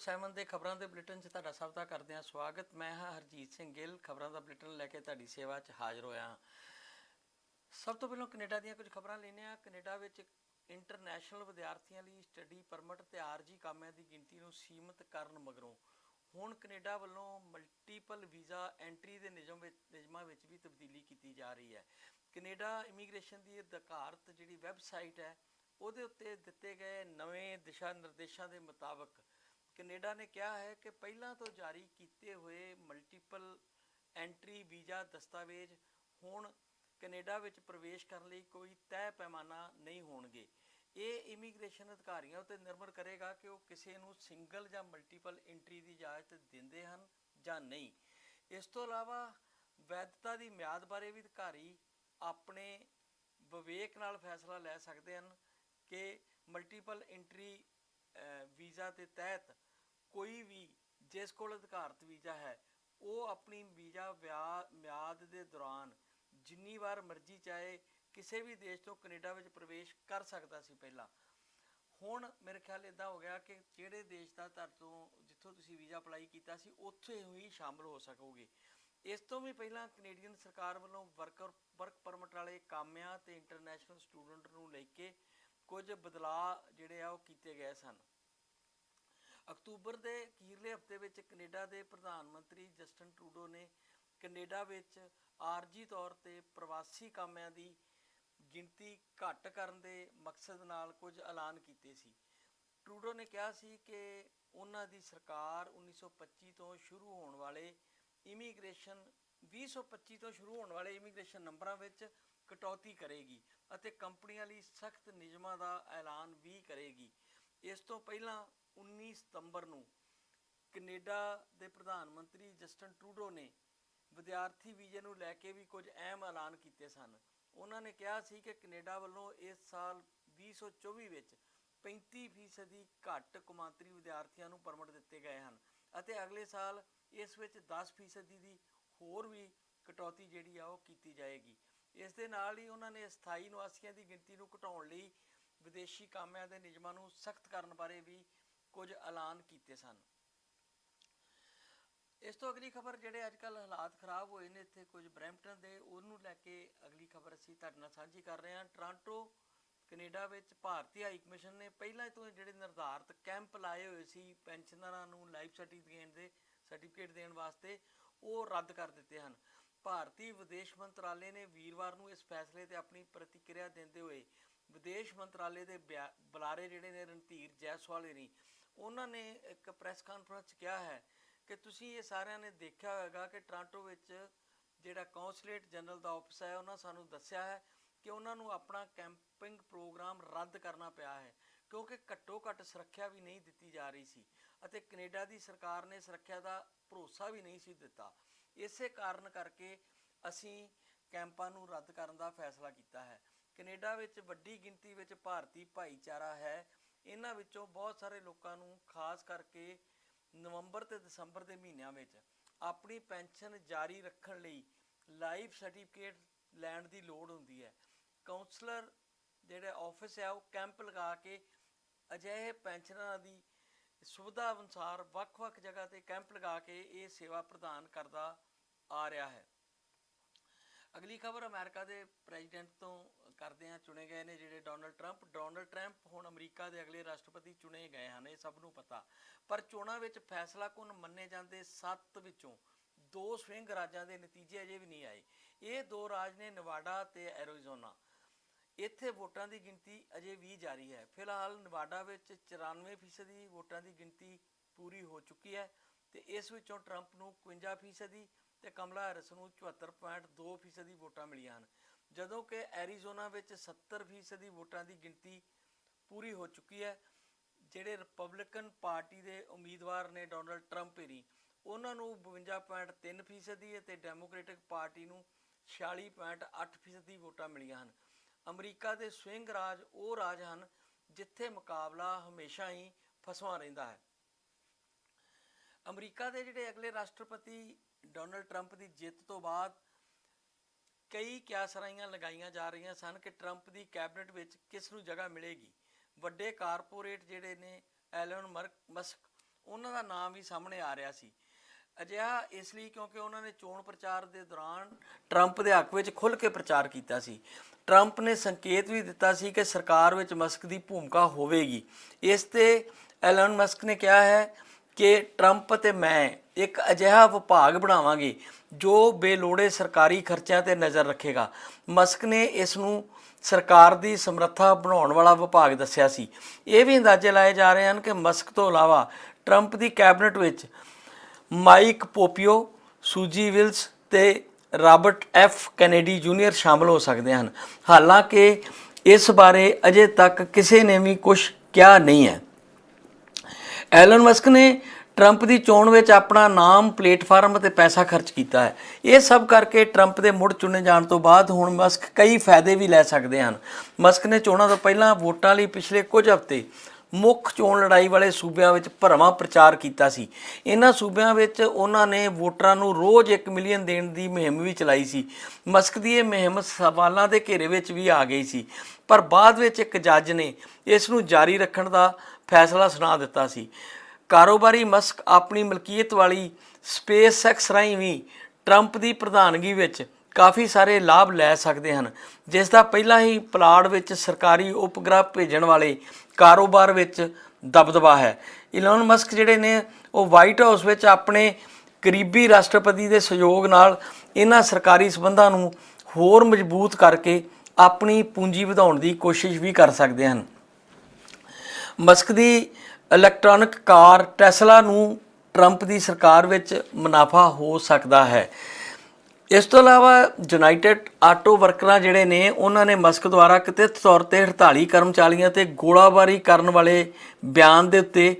ਪੰਜਾਬ 24/7 ਦੇ ਖਬਰਾਂ ਦੇ ਬੁਲੇਟਿਨ 'ਚ ਤੁਹਾਡਾ ਸਭ ਦਾ ਕਰਦੇ ਹਾਂ ਸਵਾਗਤ। ਮੈਂ ਹਾਂ ਹਰਜੀਤ ਸਿੰਘ ਗਿੱਲ। ਖਬਰਾਂ ਦਾ ਬੁਲੇਟਿਨ ਲੈ ਕੇ ਤੁਹਾਡੀ ਸੇਵਾ 'ਚ ਹਾਜ਼ਰ ਹੋਇਆ ਹਾਂ। ਸਭ ਤੋਂ ਪਹਿਲਾਂ ਕੈਨੇਡਾ ਦੀਆਂ ਕੁਝ ਖਬਰਾਂ ਲੈਨੇ ਆ ਕੈਨੇਡਾ ਵਿੱਚ ਇੰਟਰਨੈਸ਼ਨਲ ਵਿਦਿਆਰਥੀਆਂ ਲਈ ਸਟੱਡੀ ਪਰਮਿਟ ਤੇ ਆਰਜੀ ਕਾਮਿਆਂ ਦੀ ਗਿਣਤੀ ਨੂੰ ਸੀਮਿਤ ਕਰਨ ਮਗਰੋਂ ਹੁਣ ਕੈਨੇਡਾ ਵੱਲੋਂ ਮਲਟੀਪਲ ਵੀਜ਼ਾ ਐਂਟਰੀ ਦੇ ਨਿਯਮ ਵਿੱਚ, ਨਿਯਮਾਂ ਵਿੱਚ ਵੀ ਤਬਦੀਲੀ ਕੀਤੀ ਜਾ ਰਹੀ ਹੈ। ਕੈਨੇਡਾ ਇਮੀਗ੍ਰੇਸ਼ਨ ਦੀ ਅਧਿਕਾਰਤ ਜਿਹੜੀ ਵੈਬਸਾਈਟ ਹੈ, ਉਹਦੇ ਉੱਤੇ ਦਿੱਤੇ ਗਏ ਨਵੇਂ ਦਿਸ਼ਾ ਨਿਰਦੇਸ਼ਾਂ ਦੇ ਮੁਤਾਬਕ ਕੈਨੇਡਾ ਨੇ ਕਿਹਾ ਹੈ ਕਿ ਪਹਿਲਾਂ ਤੋਂ ਜਾਰੀ ਕੀਤੇ ਹੋਏ ਮਲਟੀਪਲ ਐਂਟਰੀ ਵੀਜ਼ਾ ਦਸਤਾਵੇਜ਼ ਹੁਣ ਕੈਨੇਡਾ ਵਿੱਚ ਪ੍ਰਵੇਸ਼ ਕਰਨ ਲਈ ਕੋਈ ਤੈਅ ਪੈਮਾਨਾ ਨਹੀਂ ਹੋਣਗੇ। ਇਹ ਇਮੀਗ੍ਰੇਸ਼ਨ ਅਧਿਕਾਰੀਆਂ ਉੱਤੇ ਨਿਰਭਰ ਕਰੇਗਾ ਕਿ ਉਹ ਕਿਸੇ ਨੂੰ ਸਿੰਗਲ ਜਾਂ ਮਲਟੀਪਲ ਐਂਟਰੀ ਦੀ ਇਜਾਜ਼ਤ ਦਿੰਦੇ ਹਨ ਜਾਂ ਨਹੀਂ। ਇਸ ਤੋਂ ਇਲਾਵਾ ਵੈਧਤਾ ਦੀ ਮਿਆਦ ਬਾਰੇ ਵੀ ਅਧਿਕਾਰੀ ਆਪਣੇ ਵਿਵੇਕ ਨਾਲ ਫੈਸਲਾ ਲੈ ਸਕਦੇ ਹਨ ਕਿ ਮਲਟੀਪਲ ਐਂਟਰੀ ਵੀਜ਼ਾ ਦੇ ਤਹਿਤ ਕੋਈ ਵੀ, ਜਿਸ ਕੋਲ ਅਧਿਕਾਰਤ ਵੀਜ਼ਾ ਹੈ, ਉਹ ਆਪਣੀ ਵੀਜ਼ਾ ਵਿਆ- ਮਿਆਦ ਦੇ ਦੌਰਾਨ ਜਿੰਨੀ ਵਾਰ ਮਰਜ਼ੀ ਚਾਹੇ ਕਿਸੇ ਵੀ ਦੇਸ਼ ਤੋਂ ਕੈਨੇਡਾ ਵਿੱਚ ਪ੍ਰਵੇਸ਼ ਕਰ ਸਕਦਾ ਸੀ ਪਹਿਲਾਂ। ਹੁਣ ਮੇਰੇ ਖਿਆਲ ਇਦਾਂ ਹੋ ਗਿਆ ਕਿ ਜਿਹੜੇ ਦੇਸ਼ ਦਾ ਤੁਹਾਡੇ ਤੋਂ ਜਿੱਥੋਂ ਤੁਸੀਂ ਵੀਜ਼ਾ ਅਪਲਾਈ ਕੀਤਾ ਸੀ, ਉੱਥੇ ਹੀ ਸ਼ਾਮਲ ਹੋ ਸਕੋਗੇ। ਇਸ ਤੋਂ ਵੀ ਪਹਿਲਾਂ ਕੈਨੇਡੀਅਨ ਸਰਕਾਰ ਵੱਲੋਂ ਵਰਕਰ ਵਰਕ ਪਰਮਿਟ ਵਾਲੇ ਕਾਮਿਆਂ ਤੇ ਇੰਟਰਨੈਸ਼ਨਲ ਸਟੂਡੈਂਟ ਨੂੰ ਲੈ ਕੇ ਕੁਝ ਬਦਲਾਅ ਜਿਹੜੇ ਆ ਉਹ ਕੀਤੇ ਗਏ ਸਨ। ਅਕਤੂਬਰ ਦੇ ਅਖੀਰਲੇ ਹਫ਼ਤੇ ਵਿੱਚ ਕੈਨੇਡਾ ਦੇ ਪ੍ਰਧਾਨ ਮੰਤਰੀ ਜਸਟਨ ਟਰੂਡੋ ਨੇ ਕੈਨੇਡਾ ਵਿੱਚ ਆਰਜੀ ਤੌਰ ਤੇ ਪ੍ਰਵਾਸੀ ਕਾਮਿਆਂ ਦੀ ਗਿਣਤੀ ਘੱਟ ਕਰਨ ਦੇ ਮਕਸਦ ਨਾਲ ਕੁਝ ਐਲਾਨ ਕੀਤੇ ਸੀ। ਟਰੂਡੋ ਨੇ ਕਿਹਾ ਸੀ ਕਿ ਉਹਨਾਂ ਦੀ ਸਰਕਾਰ 1925 ਤੋਂ ਸ਼ੁਰੂ ਹੋਣ ਵਾਲੇ ਇਮੀਗ੍ਰੇਸ਼ਨ 2025 ਤੋਂ ਸ਼ੁਰੂ ਹੋਣ ਵਾਲੇ ਇਮੀਗ੍ਰੇਸ਼ਨ ਨੰਬਰਾਂ ਵਿੱਚ ਕਟੌਤੀ ਕਰੇਗੀ ਅਤੇ ਕੰਪਨੀਆਂ ਲਈ ਸਖਤ ਨਿਯਮਾਂ ਦਾ ਐਲਾਨ ਵੀ ਕਰੇਗੀ। ਇਸ ਤੋਂ ਪਹਿਲਾਂ 19 ਸਤੰਬਰ ਨੂੰ ਕੈਨੇਡਾ ਦੇ ਪ੍ਰਧਾਨ ਮੰਤਰੀ ਜਸਟਨ ਟਰੂਡੋ ਨੇ ਵਿਦਿਆਰਥੀ ਵੀਜ਼ੇ ਨੂੰ ਲੈ ਕੇ ਵੀ ਕੁਝ ਅਹਿਮ ਐਲਾਨ ਕੀਤੇ ਸਨ। ਉਹਨਾਂ ਨੇ ਕਿਹਾ ਸੀ ਕਿ ਕੈਨੇਡਾ ਵੱਲੋਂ ਇਸ ਸਾਲ 2024 ਵਿੱਚ 35% ਦੀ ਘੱਟ ਕੌਮਾਂਤਰੀ ਵਿਦਿਆਰਥੀਆਂ ਨੂੰ ਪਰਮਿਟ ਦਿੱਤੇ ਗਏ ਹਨ ਅਤੇ ਅਗਲੇ ਸਾਲ ਇਸ ਵਿੱਚ 10% ਦੀ ਹੋਰ ਵੀ ਕਟੌਤੀ ਜਿਹੜੀ ਆ ਉਹ ਕੀਤੀ ਜਾਏਗੀ। ਇਸ ਦੇ ਨਾਲ ਹੀ ਉਹਨਾਂ ਨੇ ਸਥਾਈ ਨਿਵਾਸੀਆਂ ਦੀ ਗਿਣਤੀ ਨੂੰ ਘਟਾਉਣ ਲਈ ਵਿਦੇਸ਼ੀ ਕਾਮਿਆਂ ਦੇ ਨਿਯਮਾਂ ਨੂੰ ਸਖਤ ਕਰਨ ਬਾਰੇ ਵੀ ਕੁਝ ਐਲਾਨ ਕੀਤੇ ਸਨ। ਇਸ ਤੋਂ ਅਗਲੀ ਖਬਰ ਜਿਹੜੇ ਅੱਜ ਕੱਲ ਹਾਲਾਤ ਖਰਾਬ ਹੋਏ ਨੇ ਇੱਥੇ ਕੁਝ ਬਰੈਂਪਟਨ ਦੇ, ਉਹਨੂੰ ਲੈ ਕੇ ਅਗਲੀ ਖਬਰ ਅਸੀਂ ਤੁਹਾਡੇ ਨਾਲ ਸਾਂਝੀ ਕਰ ਰਹੇ ਹਾਂ। ਟੋਰਾਂਟੋ, ਕੈਨੇਡਾ ਵਿੱਚ ਭਾਰਤੀ ਹਾਈ ਕਮਿਸ਼ਨ ਨੇ ਪਹਿਲਾਂ ਤੋਂ ਜਿਹੜੇ ਨਿਰਧਾਰਤ ਕੈਂਪ ਲਾਏ ਹੋਏ ਸੀ ਪੈਨਸ਼ਨਰਾਂ ਨੂੰ ਲਾਈਫ ਸਰਟੀਫਿਕੇਟ ਦੇ, ਸਰਟੀਫਿਕੇਟ ਦੇਣ ਵਾਸਤੇ, ਉਹ ਰੱਦ ਕਰ ਦਿੱਤੇ ਹਨ। ਭਾਰਤੀ ਵਿਦੇਸ਼ ਮੰਤਰਾਲੇ ਨੇ ਵੀਰਵਾਰ ਨੂੰ ਇਸ ਫੈਸਲੇ ਤੇ ਆਪਣੀ ਪ੍ਰਤੀਕਿਰਿਆ ਦਿੰਦੇ ਹੋਏ ਵਿਦੇਸ਼ ਮੰਤਰਾਲੇ ਦੇ ਬਿਆ- ਬੁਲਾਰੇ ਜਿਹੜੇ ਨੇ ਰਣਧੀਰ ਜੈਸਵਾਲ ਨੇ ਉਹਨਾਂ ਨੇ ਇੱਕ ਪ੍ਰੈਸ ਕਾਨਫਰੰਸ 'ਚ ਕਿਹਾ ਹੈ ਕਿ ਤੁਸੀਂ ਇਹ ਸਾਰਿਆਂ ਨੇ ਦੇਖਿਆ ਹੋਵੇਗਾ ਕਿ ਟੋਰਾਂਟੋ ਵਿੱਚ ਜਿਹੜਾ ਕੌਂਸੂਲੇਟ ਜਨਰਲ ਦਾ ਆਫਿਸ ਹੈ, ਉਹਨਾਂ ਸਾਨੂੰ ਦੱਸਿਆ ਹੈ ਕਿ ਉਹਨਾਂ ਨੂੰ ਆਪਣਾ ਕੈਂਪਿੰਗ ਪ੍ਰੋਗਰਾਮ ਰੱਦ ਕਰਨਾ ਪਿਆ ਹੈ, ਕਿਉਂਕਿ ਘੱਟੋ ਘੱਟ ਸੁਰੱਖਿਆ ਵੀ ਨਹੀਂ ਦਿੱਤੀ ਜਾ ਰਹੀ ਸੀ ਅਤੇ ਕੈਨੇਡਾ ਦੀ ਸਰਕਾਰ ਨੇ ਸੁਰੱਖਿਆ ਦਾ ਭਰੋਸਾ ਵੀ ਨਹੀਂ ਸੀ ਦਿੱਤਾ। ਇਸੇ ਕਾਰਨ ਕਰਕੇ ਅਸੀਂ ਕੈਂਪਾਂ ਨੂੰ ਰੱਦ ਕਰਨ ਦਾ ਫੈਸਲਾ ਕੀਤਾ ਹੈ। ਕੈਨੇਡਾ ਵਿੱਚ ਵੱਡੀ ਗਿਣਤੀ ਵਿੱਚ ਭਾਰਤੀ ਭਾਈਚਾਰਾ ਹੈ ਇਹਨਾਂ ਵਿੱਚੋਂ ਬਹੁਤ ਸਾਰੇ ਲੋਕਾਂ ਨੂੰ, ਖਾਸ ਕਰਕੇ ਨਵੰਬਰ ਤੇ ਦਸੰਬਰ ਦੇ ਮਹੀਨਿਆਂ ਵਿੱਚ, ਆਪਣੀ ਪੈਨਸ਼ਨ ਜਾਰੀ ਰੱਖਣ ਲਈ ਲਾਈਫ ਸਰਟੀਫਿਕੇਟ ਲੈਣ ਦੀ ਲੋੜ ਹੁੰਦੀ ਹੈ। ਕਾਉਂਸਲਰ ਜਿਹੜੇ ਆਫਿਸ ਹੈ, ਉਹ ਕੈਂਪ ਲਗਾ ਕੇ ਅਜਿਹੇ ਪੈਨਸ਼ਨਰਾਂ ਦੀ ਸੁਵਿਧਾ ਅਨੁਸਾਰ ਵੱਖ-ਵੱਖ ਜਗ੍ਹਾ ਤੇ ਕੈਂਪ ਲਗਾ ਕੇ ਇਹ ਸੇਵਾ ਪ੍ਰਦਾਨ ਕਰਦਾ ਆ ਰਿਹਾ ਹੈ। ਅਗਲੀ ਖਬਰ ਅਮਰੀਕਾ ਦੇ ਪ੍ਰੈਜ਼ੀਡੈਂਟ ਤੋਂ ਕਰਦੇ ਆ ਚੁਣੇ ਗਏ ਨੇ ਜਿਹੜੇ ਡੋਨਲਡ ਟਰੰਪ ਡੋਨਲਡ ਟਰੰਪ ਹੁਣ ਅਮਰੀਕਾ ਦੇ ਅਗਲੇ ਰਾਸ਼ਟਰਪਤੀ ਚੁਣੇ ਗਏ ਹਨ, ਇਹ ਸਭ ਨੂੰ ਪਤਾ। ਪਰ ਚੋਣਾਂ ਵਿੱਚ ਫੈਸਲਾ ਕੁਨ ਮੰਨੇ ਜਾਂਦੇ 7 ਵਿੱਚੋਂ ਦੋ ਸਵਿੰਗ ਰਾਜਾਂ ਦੇ ਨਤੀਜੇ ਅਜੇ ਵੀ ਨਹੀਂ ਆਏ। ਇਹ ਦੋ ਰਾਜ ਨੇ ਨਵਾਡਾ ਤੇ ਐਰੀਜ਼ੋਨਾ। ਇੱਥੇ ਵੋਟਾਂ ਦੀ ਗਿਣਤੀ ਅਜੇ ਵੀ ਜਾਰੀ ਹੈ। ਫਿਲਹਾਲ ਨਵਾਡਾ ਵਿੱਚ 94% ਦੀ ਵੋਟਾਂ ਦੀ ਗਿਣਤੀ ਪੂਰੀ ਹੋ ਚੁੱਕੀ ਹੈ ਤੇ ਇਸ ਵਿੱਚੋਂ ਟਰੰਪ ਨੂੰ 51% ਦੀ ਤੇ ਕਮਲਾ ਹੈਰਿਸ ਨੂੰ 74.2% ਦੀ ਵੋਟਾਂ ਮਿਲੀਆਂ ਹਨ। ਜਦੋਂ ਕਿ ਐਰੀਜ਼ੋਨਾ ਵਿੱਚ 70% ਦੀ ਵੋਟਾਂ ਦੀ ਗਿਣਤੀ ਪੂਰੀ ਹੋ ਚੁੱਕੀ ਹੈ, ਜਿਹੜੇ ਰਿਪਬਲਿਕਨ ਪਾਰਟੀ ਦੇ ਉਮੀਦਵਾਰ ਨੇ ਡੋਨਲਡ ਟਰੰਪ ਹੀ ਉਹਨਾਂ ਨੂੰ 52.3% ਦੀ ਅਤੇ ਡੈਮੋਕ੍ਰੈਟਿਕ ਪਾਰਟੀ ਨੂੰ 46.8% ਦੀ ਵੋਟਾਂ ਮਿਲੀਆਂ ਹਨ। ਅਮਰੀਕਾ ਦੇ ਸਵਿੰਗ ਰਾਜ ਉਹ ਰਾਜ ਹਨ ਜਿੱਥੇ ਮੁਕਾਬਲਾ ਹਮੇਸ਼ਾ ਹੀ ਫਸਵਾ ਰਹਿੰਦਾ ਹੈ। ਅਮਰੀਕਾ ਦੇ ਜਿਹੜੇ ਅਗਲੇ ਰਾਸ਼ਟਰਪਤੀ ਡੋਨਲਡ ਟਰੰਪ ਦੀ ਜਿੱਤ ਤੋਂ ਬਾਅਦ ਕਈ ਕਿਆਸਰਾਈਆਂ ਲਗਾਈਆਂ ਜਾ ਰਹੀਆਂ ਸਨ ਕਿ ਟਰੰਪ ਦੀ ਕੈਬਨਿਟ ਵਿੱਚ ਕਿਸ ਨੂੰ ਜਗ੍ਹਾ ਮਿਲੇਗੀ। ਵੱਡੇ ਕਾਰਪੋਰੇਟ ਜਿਹੜੇ ਨੇ, ਐਲਨ ਮਸਕ, ਉਹਨਾਂ ਦਾ ਨਾਮ ਵੀ ਸਾਹਮਣੇ ਆ ਰਿਹਾ ਸੀ। ਅਜਿਹਾ ਇਸ ਲਈ ਕਿਉਂਕਿ ਉਹਨਾਂ ਨੇ ਚੋਣ ਪ੍ਰਚਾਰ ਦੇ ਦੌਰਾਨ ਟਰੰਪ ਦੇ ਹੱਕ ਵਿੱਚ ਖੁੱਲ੍ਹ ਕੇ ਪ੍ਰਚਾਰ ਕੀਤਾ ਸੀ। ਟਰੰਪ ਨੇ ਸੰਕੇਤ ਵੀ ਦਿੱਤਾ ਸੀ ਕਿ ਸਰਕਾਰ ਵਿੱਚ ਮਸਕ ਦੀ ਭੂਮਿਕਾ ਹੋਵੇਗੀ। ਇਸ ਤੇ ਐਲਨ ਮਸਕ ਨੇ ਕਿਹਾ ਹੈ ਕਿ ਟਰੰਪ ਤੇ ਮੈਂ ਇੱਕ ਅਜਿਹਾ ਵਿਭਾਗ ਬਣਾਵਾਂਗੇ ਜੋ ਬੇਲੋੜੇ ਸਰਕਾਰੀ ਖਰਚਿਆਂ ਤੇ ਨਜ਼ਰ ਰੱਖੇਗਾ। ਮਸਕ ਨੇ ਇਸ ਨੂੰ ਸਰਕਾਰ ਦੀ ਸਮਰੱਥਾ ਬਣਾਉਣ ਵਾਲਾ ਵਿਭਾਗ ਦੱਸਿਆ ਸੀ। ਇਹ ਵੀ ਅੰਦਾਜ਼ੇ ਲਾਏ ਜਾ ਰਹੇ ਹਨ ਕਿ ਮਸਕ ਤੋਂ ਇਲਾਵਾ ਟਰੰਪ ਦੀ ਕੈਬਨਿਟ ਵਿੱਚ ਮਾਈਕ ਪੋਪੀਓ, ਸੂਜੀ ਵਿਲਸ ਤੇ ਰਾਬਰਟ ਐਫ ਕੈਨੇਡੀ ਜੂਨੀਅਰ ਸ਼ਾਮਲ ਹੋ ਸਕਦੇ ਹਨ। ਹਾਲਾਂਕਿ ਇਸ ਬਾਰੇ ਅਜੇ ਤੱਕ ਕਿਸੇ ਨੇ ਵੀ ਕੁਝ ਕਿਹਾ ਨਹੀਂ ਹੈ। ਐਲਨ ਮਸਕ ਨੇ ਟਰੰਪ ਦੀ ਚੋਣ ਵਿੱਚ ਆਪਣਾ ਨਾਮ, ਪਲੇਟਫਾਰਮ ਅਤੇ ਪੈਸਾ ਖਰਚ ਕੀਤਾ ਹੈ। ਇਹ ਸਭ ਕਰਕੇ ਟਰੰਪ ਦੇ ਮੁੜ ਚੁਣੇ ਜਾਣ ਤੋਂ ਬਾਅਦ ਹੁਣ ਮਸਕ ਕਈ ਫਾਇਦੇ ਵੀ ਲੈ ਸਕਦੇ ਹਨ। ਮਸਕ ਨੇ ਚੋਣਾਂ ਤੋਂ ਪਹਿਲਾਂ ਵੋਟਾਂ ਲਈ ਪਿਛਲੇ ਕੁਝ ਹਫ਼ਤੇ ਮੁੱਖ ਚੋਣ ਲੜਾਈ ਵਾਲੇ ਸੂਬਿਆਂ ਵਿੱਚ ਭਰਵਾਂ ਪ੍ਰਚਾਰ ਕੀਤਾ ਸੀ। ਇਹਨਾਂ ਸੂਬਿਆਂ ਵਿੱਚ ਉਹਨਾਂ ਨੇ ਵੋਟਰਾਂ ਨੂੰ ਰੋਜ਼ 1 ਮਿਲੀਅਨ ਦੇਣ ਦੀ ਮੁਹਿੰਮ ਵੀ ਚਲਾਈ ਸੀ। ਮਸਕ ਦੀ ਇਹ ਮੁਹਿੰਮ ਸਵਾਲਾਂ ਦੇ ਘੇਰੇ ਵਿੱਚ ਵੀ ਆ ਗਈ ਸੀ। ਪਰ ਬਾਅਦ ਵਿੱਚ ਇੱਕ ਜੱਜ ਨੇ ਇਸ ਨੂੰ ਜਾਰੀ ਰੱਖਣ ਦਾ ਫੈਸਲਾ ਸੁਣਾ ਦਿੱਤਾ ਸੀ। ਕਾਰੋਬਾਰੀ ਮਸਕ ਆਪਣੀ ਮਲਕੀਅਤ ਵਾਲੀ ਸਪੇਸ ਐਕਸ ਰਾਹੀਂ ਵੀ ਟਰੰਪ ਦੀ ਪ੍ਰਧਾਨਗੀ ਵਿੱਚ ਕਾਫੀ ਸਾਰੇ ਲਾਭ ਲੈ ਸਕਦੇ ਹਨ। ਜਿਸ ਦਾ ਪਹਿਲਾਂ ਹੀ ਪਲਾੜ ਵਿੱਚ ਸਰਕਾਰੀ ਉਪਗ੍ਰਹ ਭੇਜਣ ਵਾਲੇ ਕਾਰੋਬਾਰ ਵਿੱਚ ਦਬਦਬਾ ਹੈ। ਇਲਨ ਮਸਕ ਜਿਹੜੇ ਨੇ, ਉਹ ਵਾਈਟ ਹਾਊਸ ਵਿੱਚ ਆਪਣੇ ਕਰੀਬੀ ਰਾਸ਼ਟਰਪਤੀ ਦੇ ਸਹਿਯੋਗ ਨਾਲ ਇਹਨਾਂ ਸਰਕਾਰੀ ਸਬੰਧਾਂ ਨੂੰ ਹੋਰ ਮਜ਼ਬੂਤ ਕਰਕੇ ਆਪਣੀ ਪੂੰਜੀ ਵਧਾਉਣ ਦੀ ਕੋਸ਼ਿਸ਼ ਵੀ ਕਰ ਸਕਦੇ ਹਨ। ਮਸਕ ਦੀ ਇਲੈਕਟ੍ਰੋਨਿਕ ਕਾਰ ਟੈਸਲਾ ਨੂੰ ਟਰੰਪ ਦੀ ਸਰਕਾਰ ਵਿੱਚ ਮੁਨਾਫਾ ਹੋ ਸਕਦਾ ਹੈ। ਇਸ ਤੋਂ ਇਲਾਵਾ ਯੂਨਾਈਟਿਡ ਆਟੋ ਵਰਕਰਾਂ ਜਿਹੜੇ ਨੇ, ਉਹਨਾਂ ਨੇ ਮਸਕ ਦੁਆਰਾ ਕਥਿਤ ਤੌਰ ਤੇ ਹੜਤਾਲੀ ਕਰਮਚਾਰੀਆਂ ਤੇ ਗੋਲਾਬਾਰੀ ਕਰਨ ਵਾਲੇ ਬਿਆਨ ਦੇ ਉੱਤੇ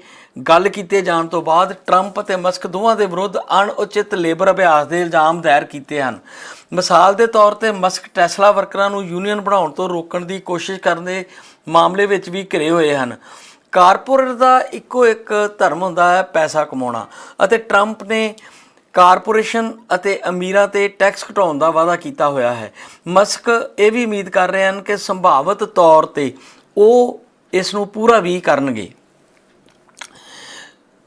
ਗੱਲ ਕੀਤੇ ਜਾਣ ਤੋਂ ਬਾਅਦ ਟਰੰਪ ਅਤੇ ਮਸਕ ਦੋਵਾਂ ਦੇ ਵਿਰੁੱਧ ਅਣਉਚਿਤ ਲੇਬਰ ਅਭਿਆਸ ਦੇ ਇਲਜ਼ਾਮ ਦਾਇਰ ਕੀਤੇ ਹਨ। ਮਿਸਾਲ ਦੇ ਤੌਰ ਤੇ ਮਸਕ ਟੈਸਲਾ ਵਰਕਰਾਂ ਨੂੰ ਯੂਨੀਅਨ ਬਣਾਉਣ ਤੋਂ ਰੋਕਣ ਦੀ ਕੋਸ਼ਿਸ਼ ਕਰਨ ਦੇ ਮਾਮਲੇ ਵਿੱਚ ਵੀ ਘਿਰੇ ਹੋਏ ਹਨ। ਕਾਰਪੋਰੇਟ ਦਾ ਇੱਕੋ ਇੱਕ ਧਰਮ ਹੁੰਦਾ ਹੈ ਪੈਸਾ ਕਮਾਉਣਾ ਅਤੇ ਟਰੰਪ ਨੇ ਕਾਰਪੋਰੇਸ਼ਨ ਅਤੇ ਅਮੀਰਾਂ ਤੇ ਟੈਕਸ ਘਟਾਉਣ ਦਾ ਵਾਅਦਾ ਕੀਤਾ ਹੋਇਆ ਹੈ। ਮਸਕ ਇਹ ਵੀ ਉਮੀਦ ਕਰ ਰਹੇ ਹਨ ਕਿ ਸੰਭਾਵਤ ਤੌਰ ਤੇ ਉਹ ਇਸ ਨੂੰ ਪੂਰਾ ਵੀ ਕਰਨਗੇ।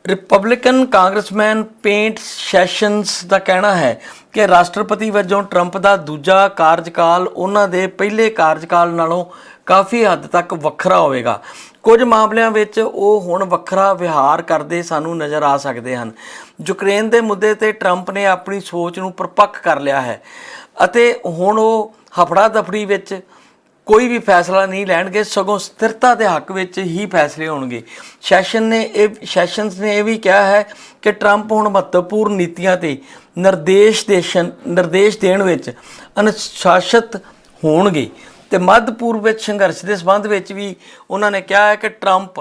ਰਿਪਬਲਿਕਨ ਕਾਂਗਰਸਮੈਨ ਪੇਂਟ ਸੈਸ਼ਨਸ ਦਾ ਕਹਿਣਾ ਹੈ ਕਿ ਰਾਸ਼ਟਰਪਤੀ ਵਜੋਂ ਟਰੰਪ ਦਾ ਦੂਜਾ ਕਾਰਜਕਾਲ ਉਹਨਾਂ ਦੇ ਪਹਿਲੇ ਕਾਰਜਕਾਲ ਨਾਲੋਂ ਕਾਫੀ ਹੱਦ ਤੱਕ ਵੱਖਰਾ ਹੋਵੇਗਾ। ਕੁਝ ਮਾਮਲਿਆਂ ਵਿੱਚ ਉਹ ਹੁਣ ਵੱਖਰਾ ਵਿਹਾਰ ਕਰਦੇ ਸਾਨੂੰ ਨਜ਼ਰ ਆ ਸਕਦੇ ਹਨ। ਯੂਕਰੇਨ ਦੇ ਮੁੱਦੇ ਤੇ ਟਰੰਪ ਨੇ ਆਪਣੀ ਸੋਚ ਨੂੰ ਪਰਪੱਕ ਕਰ ਲਿਆ ਹੈ ਅਤੇ ਹੁਣ ਉਹ ਹਫੜਾ ਦਫੜੀ ਵਿੱਚ ਕੋਈ ਵੀ ਫੈਸਲਾ ਨਹੀਂ ਲੈਣਗੇ, ਸਗੋਂ ਸਥਿਰਤਾ ਦੇ ਹੱਕ ਵਿੱਚ ਹੀ ਫੈਸਲੇ ਹੋਣਗੇ। ਸੈਸ਼ਨ ਨੇ ਇਹ, ਸੈਸ਼ਨਸ ਨੇ ਇਹ ਵੀ ਕਿਹਾ ਹੈ ਕਿ ਟਰੰਪ ਹੁਣ ਮਹੱਤਵਪੂਰਨ ਨੀਤੀਆਂ ਤੇ ਨਿਰਦੇਸ਼ ਦੇਸ਼ਨ, ਨਿਰਦੇਸ਼ ਦੇਣ ਵਿੱਚ ਅਨੁਸ਼ਾਸਿਤ ਹੋਣਗੇ। ਤੇ ਮੱਧ ਪੂਰਬ ਵਿੱਚ ਸੰਘਰਸ਼ ਦੇ ਸੰਬੰਧ ਵਿੱਚ ਵੀ ਉਹਨਾਂ ਨੇ ਕਿਹਾ ਹੈ ਕਿ ਟਰੰਪ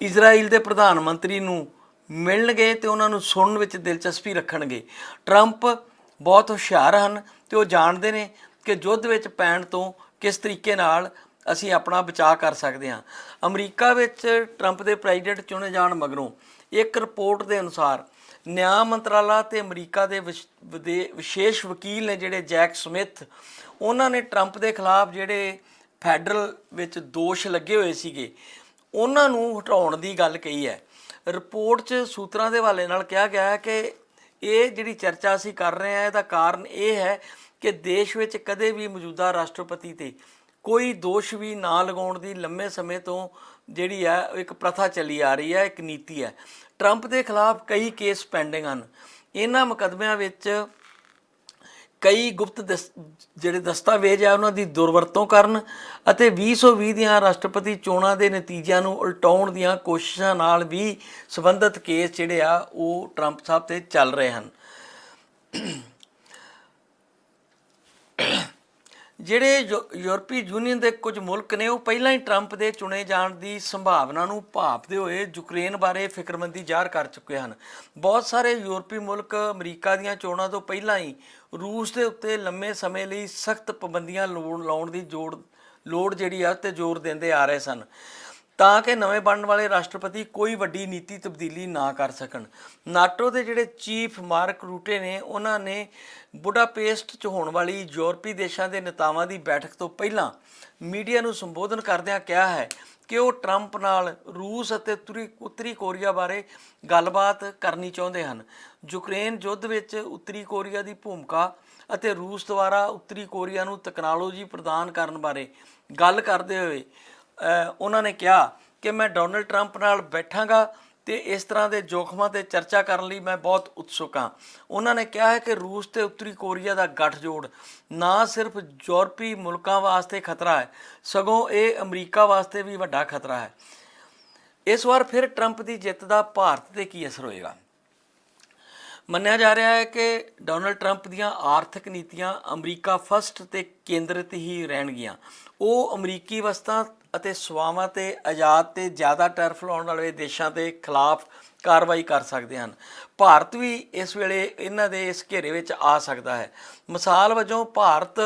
ਇਜ਼ਰਾਈਲ ਦੇ ਪ੍ਰਧਾਨ ਮੰਤਰੀ ਨੂੰ ਮਿਲਣਗੇ ਤੇ ਉਹਨਾਂ ਨੂੰ ਸੁਣਨ ਵਿੱਚ ਦਿਲਚਸਪੀ ਰੱਖਣਗੇ। ਟਰੰਪ ਬਹੁਤ ਹੁਸ਼ਿਆਰ ਹਨ ਤੇ ਉਹ ਜਾਣਦੇ ਨੇ ਕਿ ਯੁੱਧ ਵਿੱਚ ਪੈਣ ਤੋਂ ਕਿਸ ਤਰੀਕੇ ਨਾਲ ਅਸੀਂ ਆਪਣਾ ਬਚਾਅ ਕਰ ਸਕਦੇ ਹਾਂ। ਅਮਰੀਕਾ ਵਿੱਚ ਟਰੰਪ ਦੇ ਪ੍ਰੈਜ਼ੀਡੈਂਟ ਚੁਣੇ ਜਾਣ ਮਗਰੋਂ ਇੱਕ ਰਿਪੋਰਟ ਦੇ ਅਨੁਸਾਰ ਨਿਆਂ ਮੰਤਰਾਲਾ ਤੇ ਅਮਰੀਕਾ ਦੇ ਵਿਸ਼- ਵਿਦੇ- ਵਿਸ਼ੇਸ਼ ਵਕੀਲ ਨੇ ਜਿਹੜੇ ਜੈਕ ਸਮਿਥ, ਉਹਨਾਂ ਨੇ ਟਰੰਪ ਦੇ ਖਿਲਾਫ ਜਿਹੜੇ ਫੈਡਰਲ ਵਿੱਚ ਦੋਸ਼ ਲੱਗੇ ਹੋਏ ਸੀਗੇ, ਉਹਨਾਂ ਨੂੰ ਹਟਾਉਣ ਦੀ ਗੱਲ ਕਹੀ ਹੈ। ਰਿਪੋਰਟ 'ਚ ਸੂਤਰਾਂ ਦੇ ਹਵਾਲੇ ਨਾਲ ਕਿਹਾ ਗਿਆ ਹੈ ਕਿ ਇਹ ਜਿਹੜੀ ਚਰਚਾ ਅਸੀਂ ਕਰ ਰਹੇ ਹਾਂ, ਇਹਦਾ ਕਾਰਨ ਇਹ ਹੈ ਕਿ ਦੇਸ਼ ਵਿੱਚ ਕਦੇ ਵੀ ਮੌਜੂਦਾ ਰਾਸ਼ਟਰਪਤੀ ਤੇ ਕੋਈ ਦੋਸ਼ ਵੀ ਨਾ ਲਗਾਉਣ ਦੀ ਲੰਮੇ ਸਮੇਂ ਤੋਂ ਜਿਹੜੀ ਹੈ, ਇੱਕ ਪ੍ਰਥਾ ਚੱਲੀ ਆ ਰਹੀ ਹੈ, ਇੱਕ ਨੀਤੀ ਹੈ। ਟਰੰਪ ਦੇ ਖਿਲਾਫ ਕਈ ਕੇਸ ਪੈਂਡਿੰਗ ਹਨ। ਇਹਨਾਂ ਮੁਕੱਦਮਿਆਂ ਵਿੱਚ ਕਈ ਗੁਪਤ ਦਸ- ਜਿਹੜੇ ਦਸਤਾਵੇਜ਼ ਆ, ਉਹਨਾਂ ਦੀ ਦੁਰਵਰਤੋਂ ਕਰਨ ਅਤੇ 2020 ਦੀਆਂ ਰਾਸ਼ਟਰਪਤੀ ਚੋਣਾਂ ਦੇ ਨਤੀਜਿਆਂ ਨੂੰ ਉਲਟਾਉਣ ਦੀਆਂ ਕੋਸ਼ਿਸ਼ਾਂ ਨਾਲ ਵੀ ਸੰਬੰਧਿਤ ਕੇਸ ਜਿਹੜੇ ਆ, ਉਹ ਟਰੰਪ ਸਾਹਿਬ ਤੇ ਚੱਲ ਰਹੇ ਹਨ। ਜਿਹੜੇ ਯੂ- ਯੂਰਪੀ ਯੂਨੀਅਨ ਦੇ ਕੁਝ ਮੁਲਕ ਨੇ, ਉਹ ਪਹਿਲਾਂ ਹੀ ਟਰੰਪ ਦੇ ਚੁਣੇ ਜਾਣ ਦੀ ਸੰਭਾਵਨਾ ਨੂੰ ਭਾਪਦੇ ਹੋਏ ਯੂਕਰੇਨ ਬਾਰੇ ਫਿਕਰਮੰਦੀ ਜ਼ਾਹਰ ਕਰ ਚੁੱਕੇ ਹਨ। ਬਹੁਤ ਸਾਰੇ ਯੂਰਪੀ ਮੁਲਕ ਅਮਰੀਕਾ ਦੀਆਂ ਚੋਣਾਂ ਤੋਂ ਪਹਿਲਾਂ ਹੀ ਰੂਸ ਦੇ ਉੱਤੇ ਲੰਮੇ ਸਮੇਂ ਲਈ ਸਖਤ ਪਾਬੰਦੀਆਂ ਲਾਉਣ ਲਾਉਣ ਦੀ ਜੋੜ, ਲੋੜ ਜਿਹੜੀ ਆ ਤੇ ਜ਼ੋਰ ਦਿੰਦੇ ਆ ਰਹੇ ਸਨ। ਤਾਂ ਕਿ ਨਵੇਂ ਬਣਨ ਵਾਲੇ ਰਾਸ਼ਟਰਪਤੀ ਕੋਈ ਵੱਡੀ ਨੀਤੀ ਤਬਦੀਲੀ ਨਾ ਕਰ ਸਕਣ। ਨਾਟੋ ਦੇ ਜਿਹੜੇ ਚੀਫ ਮਾਰਕ ਰੂਟੇ ਨੇ, ਉਹਨਾਂ ਨੇ ਬੁਡਾਪੇਸਟ 'ਚ ਹੋਣ ਵਾਲੀ ਯੂਰਪੀ ਦੇਸ਼ਾਂ ਦੇ ਨੇਤਾਵਾਂ ਦੀ ਬੈਠਕ ਤੋਂ ਪਹਿਲਾਂ ਮੀਡੀਆ ਨੂੰ ਸੰਬੋਧਨ ਕਰਦਿਆਂ ਕਿਹਾ ਹੈ ਕਿ ਉਹ ਟਰੰਪ ਨਾਲ ਰੂਸ ਅਤੇ ਉੱਤਰੀ ਉੱਤਰੀ ਕੋਰੀਆ ਬਾਰੇ ਗੱਲਬਾਤ ਕਰਨੀ ਚਾਹੁੰਦੇ ਹਨ। ਯੂਕਰੇਨ ਯੁੱਧ ਵਿੱਚ ਉੱਤਰੀ ਕੋਰੀਆ ਦੀ ਭੂਮਿਕਾ ਅਤੇ ਰੂਸ ਦੁਆਰਾ ਉੱਤਰੀ ਕੋਰੀਆ ਨੂੰ ਤਕਨਾਲੋਜੀ ਪ੍ਰਦਾਨ ਕਰਨ ਬਾਰੇ ਗੱਲ ਕਰਦੇ ਹੋਏ ਉਹਨਾਂ ਨੇ ਕਿਹਾ ਕਿ ਮੈਂ ਡੋਨਲਡ ਟਰੰਪ ਨਾਲ ਬੈਠਾਂਗਾ ਤੇ ਇਸ ਤਰ੍ਹਾਂ ਦੇ ਜੋਖਮਾਂ ਤੇ ਚਰਚਾ ਕਰਨ ਲਈ ਮੈਂ ਬਹੁਤ ਉਤਸੁਕ ਹਾਂ। ਉਹਨਾਂ ਨੇ ਕਿਹਾ ਹੈ ਕਿ ਰੂਸ ਤੇ ਉੱਤਰੀ ਕੋਰੀਆ ਦਾ ਗੱਠਜੋੜ ਨਾ ਸਿਰਫ ਯੂਰਪੀ ਮੁਲਕਾਂ ਵਾਸਤੇ ਖਤਰਾ ਹੈ, ਸਗੋਂ ਇਹ ਅਮਰੀਕਾ ਵਾਸਤੇ ਵੀ ਵੱਡਾ ਖਤਰਾ ਹੈ। ਇਸ ਵਾਰ ਫਿਰ ਟਰੰਪ ਦੀ ਜਿੱਤ ਦਾ ਭਾਰਤ ਤੇ ਕੀ ਅਸਰ ਹੋਏਗਾ? ਮੰਨਿਆ ਜਾ ਰਿਹਾ ਹੈ ਕਿ ਡੋਨਲਡ ਟਰੰਪ ਦੀਆਂ ਆਰਥਿਕ ਨੀਤੀਆਂ ਅਮਰੀਕਾ ਫਸਟ ਤੇ ਕੇਂਦਰਿਤ ਹੀ ਰਹਿਣਗੀਆਂ। ਉਹ ਅਮਰੀਕੀ ਵਸਤਾਂ ਅਤੇ ਸਵਾਵਾਂ ਤੇ ਆਜ਼ਾਦ ਤੇ ਜ਼ਿਆਦਾ ਟੈਰਿਫ ਲਾਉਣ ਵਾਲੇ ਦੇਸ਼ਾਂ ਦੇ ਖਿਲਾਫ ਕਾਰਵਾਈ ਕਰ ਸਕਦੇ ਹਨ। ਭਾਰਤ ਵੀ ਇਸ ਵੇਲੇ ਇਹਨਾਂ ਦੇ ਇਸ ਘੇਰੇ ਵਿੱਚ ਆ ਸਕਦਾ ਹੈ। ਮਿਸਾਲ ਵਜੋਂ ਭਾਰਤ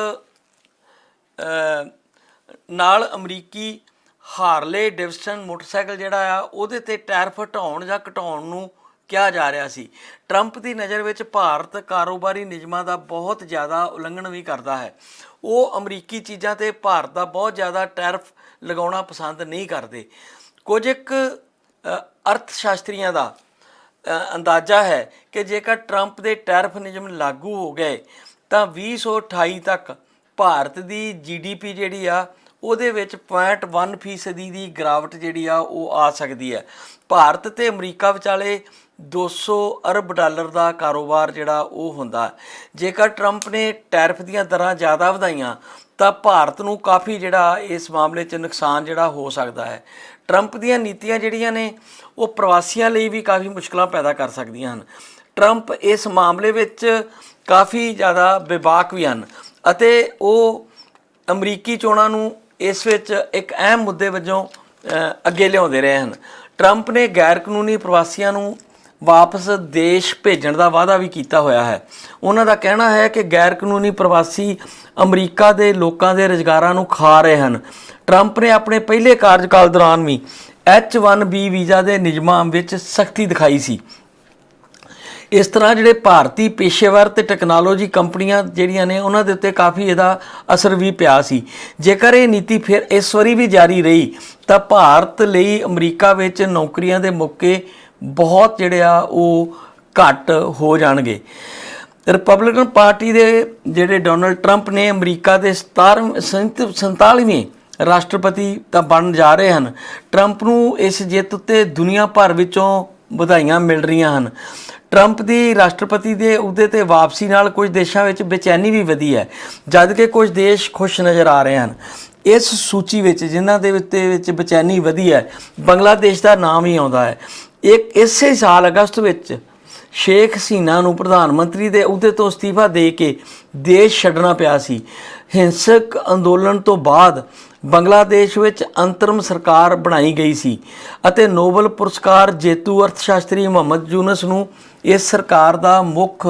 ਨਾਲ ਅਮਰੀਕੀ ਹਾਰਲੇ ਡੇਵਿਡਸਨ ਮੋਟਰਸਾਈਕਲ ਜਿਹੜਾ ਆ, ਉਹਦੇ ਤੇ ਟੈਰਿਫ ਫਟਾਉਣ ਜਾਂ ਘਟਾਉਣ ਨੂੰ ਕਿਹਾ ਜਾ ਰਿਹਾ ਸੀ। ਟਰੰਪ ਦੀ ਨਜ਼ਰ ਵਿੱਚ ਭਾਰਤ ਕਾਰੋਬਾਰੀ ਨਿਯਮਾਂ ਦਾ ਬਹੁਤ ਜ਼ਿਆਦਾ ਉਲੰਘਣ ਵੀ ਕਰਦਾ ਹੈ। ਉਹ ਅਮਰੀਕੀ ਚੀਜ਼ਾਂ ਤੇ ਭਾਰਤ ਦਾ ਬਹੁਤ ਜ਼ਿਆਦਾ ਟੈਰਫ ਲਗਾਉਣਾ ਪਸੰਦ ਨਹੀਂ ਕਰਦੇ। ਕੁਝ ਇੱਕ ਅ, ਅਰਥ ਸ਼ਾਸਤਰੀਆਂ ਦਾ ਅੰਦਾਜ਼ਾ ਹੈ ਕਿ ਜੇਕਰ ਟਰੰਪ ਦੇ ਟੈਰਫ ਨਿਯਮ ਲਾਗੂ ਹੋ ਗਏ ਤਾਂ 2028 ਤੱਕ ਭਾਰਤ ਦੀ ਜੀਡੀਪੀ ਜਿਹੜੀ ਆ ਉਹਦੇ ਵਿੱਚ 0.1 ਫੀਸਦੀ ਦੀ ਗਿਰਾਵਟ ਜਿਹੜੀ ਆ ਉਹ ਆ ਸਕਦੀ ਹੈ। ਭਾਰਤ ਤੇ ਅਮਰੀਕਾ ਵਿਚਾਲੇ 200 ਅਰਬ ਡਾਲਰ ਦਾ ਕਾਰੋਬਾਰ ਜਿਹੜਾ ਉਹ ਹੁੰਦਾ। ਜੇਕਰ ਟਰੰਪ ਨੇ ਟੈਰਿਫ ਦੀਆਂ ਦਰਾਂ ਜ਼ਿਆਦਾ ਵਧਾਈਆਂ, ਤਾਂ ਭਾਰਤ ਨੂੰ ਕਾਫੀ ਜਿਹੜਾ ਇਸ ਮਾਮਲੇ 'ਚ ਨੁਕਸਾਨ ਜਿਹੜਾ ਹੋ ਸਕਦਾ ਹੈ। ਟਰੰਪ ਦੀਆਂ ਨੀਤੀਆਂ ਜਿਹੜੀਆਂ ਨੇ, ਉਹ ਪ੍ਰਵਾਸੀਆਂ ਲਈ ਵੀ ਕਾਫੀ ਮੁਸ਼ਕਲਾਂ ਪੈਦਾ ਕਰ ਸਕਦੀਆਂ ਹਨ। ਟਰੰਪ ਇਸ ਮਾਮਲੇ ਵਿੱਚ ਕਾਫੀ ਜ਼ਿਆਦਾ ਬੇਬਾਕ ਵੀ ਹਨ ਅਤੇ ਉਹ ਅਮਰੀਕੀ ਚੋਣਾਂ ਨੂੰ ਇਸ ਵਿੱਚ ਇੱਕ ਅਹਿਮ ਮੁੱਦੇ ਵਜੋਂ ਅੱਗੇ ਲਿਆਉਂਦੇ ਰਹੇ ਹਨ। ਟਰੰਪ ਨੇ ਗੈਰ ਕਾਨੂੰਨੀ ਪ੍ਰਵਾਸੀਆਂ ਨੂੰ ਵਾਪਸ ਦੇਸ਼ ਭੇਜਣ ਦਾ ਵਾਅਦਾ ਵੀ ਕੀਤਾ ਹੋਇਆ ਹੈ। ਉਹਨਾਂ ਦਾ ਕਹਿਣਾ ਹੈ ਕਿ ਗੈਰ ਕਾਨੂੰਨੀ ਪ੍ਰਵਾਸੀ ਅਮਰੀਕਾ ਦੇ ਲੋਕਾਂ ਦੇ ਰੁਜ਼ਗਾਰਾਂ ਨੂੰ ਖਾ ਰਹੇ ਹਨ। ਟਰੰਪ ਨੇ ਆਪਣੇ ਪਹਿਲੇ ਕਾਰਜਕਾਲ ਦੌਰਾਨ ਵੀ H1B ਵੀਜ਼ਾ ਦੇ ਨਿਯਮਾਂ ਵਿੱਚ ਸਖਤੀ ਦਿਖਾਈ ਸੀ। ਇਸ ਤਰ੍ਹਾਂ ਜਿਹੜੇ ਭਾਰਤੀ ਪੇਸ਼ੇਵਰ ਤੇ ਟੈਕਨੋਲੋਜੀ ਕੰਪਨੀਆਂ ਜਿਹੜੀਆਂ ਨੇ, ਉਹਨਾਂ ਦੇ ਉੱਤੇ ਕਾਫੀ ਇਹਦਾ ਅਸਰ ਵੀ ਪਿਆ ਸੀ। ਜੇਕਰ ਇਹ ਨੀਤੀ ਫਿਰ ਇਸ ਵਾਰੀ ਵੀ ਜਾਰੀ ਰਹੀ, ਤਾਂ ਭਾਰਤ ਲਈ ਅਮਰੀਕਾ ਵਿੱਚ ਨੌਕਰੀਆਂ ਦੇ ਮੌਕੇ ਬਹੁਤ ਜਿਹੜੇ ਆ, ਉਹ ਘੱਟ ਹੋ ਜਾਣਗੇ। ਰਿਪਬਲਿਕਨ ਪਾਰਟੀ ਦੇ ਜਿਹੜੇ ਡੋਨਲਡ ਟਰੰਪ ਨੇ ਅਮਰੀਕਾ ਦੇ 17 47ਵੇਂ ਰਾਸ਼ਟਰਪਤੀ ਤਾਂ ਬਣ ਜਾ ਰਹੇ ਹਨ। ਟਰੰਪ ਨੂੰ ਇਸ ਜਿੱਤ ਉੱਤੇ ਦੁਨੀਆ ਭਰ ਵਿੱਚੋਂ ਵਧਾਈਆਂ ਮਿਲ ਰਹੀਆਂ ਹਨ। ਟਰੰਪ ਦੀ ਰਾਸ਼ਟਰਪਤੀ ਦੇ ਅਹੁਦੇ ਤੇ ਵਾਪਸੀ ਨਾਲ ਕੁਝ ਦੇਸ਼ਾਂ ਵਿੱਚ ਬੇਚੈਨੀ ਵੀ ਵਧੀ ਹੈ, ਜਦ ਕਿ ਕੁਝ ਦੇਸ਼ ਖੁਸ਼ ਨਜ਼ਰ ਆ ਰਹੇ ਹਨ। ਇਸ ਸੂਚੀ ਵਿੱਚ, ਜਿਨ੍ਹਾਂ ਦੇ ਵਿੱਚ ਬੇਚੈਨੀ ਵਧੀ ਹੈ, ਬੰਗਲਾਦੇਸ਼ ਦਾ ਨਾਮ ਹੀ ਆਉਂਦਾ ਹੈ। ਇੱਕ ਇਸੇ ਸਾਲ ਅਗਸਤ ਵਿੱਚ ਸ਼ੇਖ ਹਸੀਨਾ ਨੂੰ ਪ੍ਰਧਾਨ ਮੰਤਰੀ ਦੇ ਅਹੁਦੇ ਤੋਂ ਅਸਤੀਫਾ ਦੇ ਕੇ ਦੇਸ਼ ਛੱਡਣਾ ਪਿਆ ਸੀ। ਹਿੰਸਕ ਅੰਦੋਲਨ ਤੋਂ ਬਾਅਦ ਬੰਗਲਾਦੇਸ਼ ਵਿੱਚ ਅੰਤਰਮ ਸਰਕਾਰ ਬਣਾਈ ਗਈ ਸੀ ਅਤੇ ਨੋਬਲ ਪੁਰਸਕਾਰ ਜੇਤੂ ਅਰਥਸ਼ਾਸਤਰੀ ਮੁਹੰਮਦ ਯੂਨਸ ਨੂੰ ਇਸ ਸਰਕਾਰ ਦਾ ਮੁੱਖ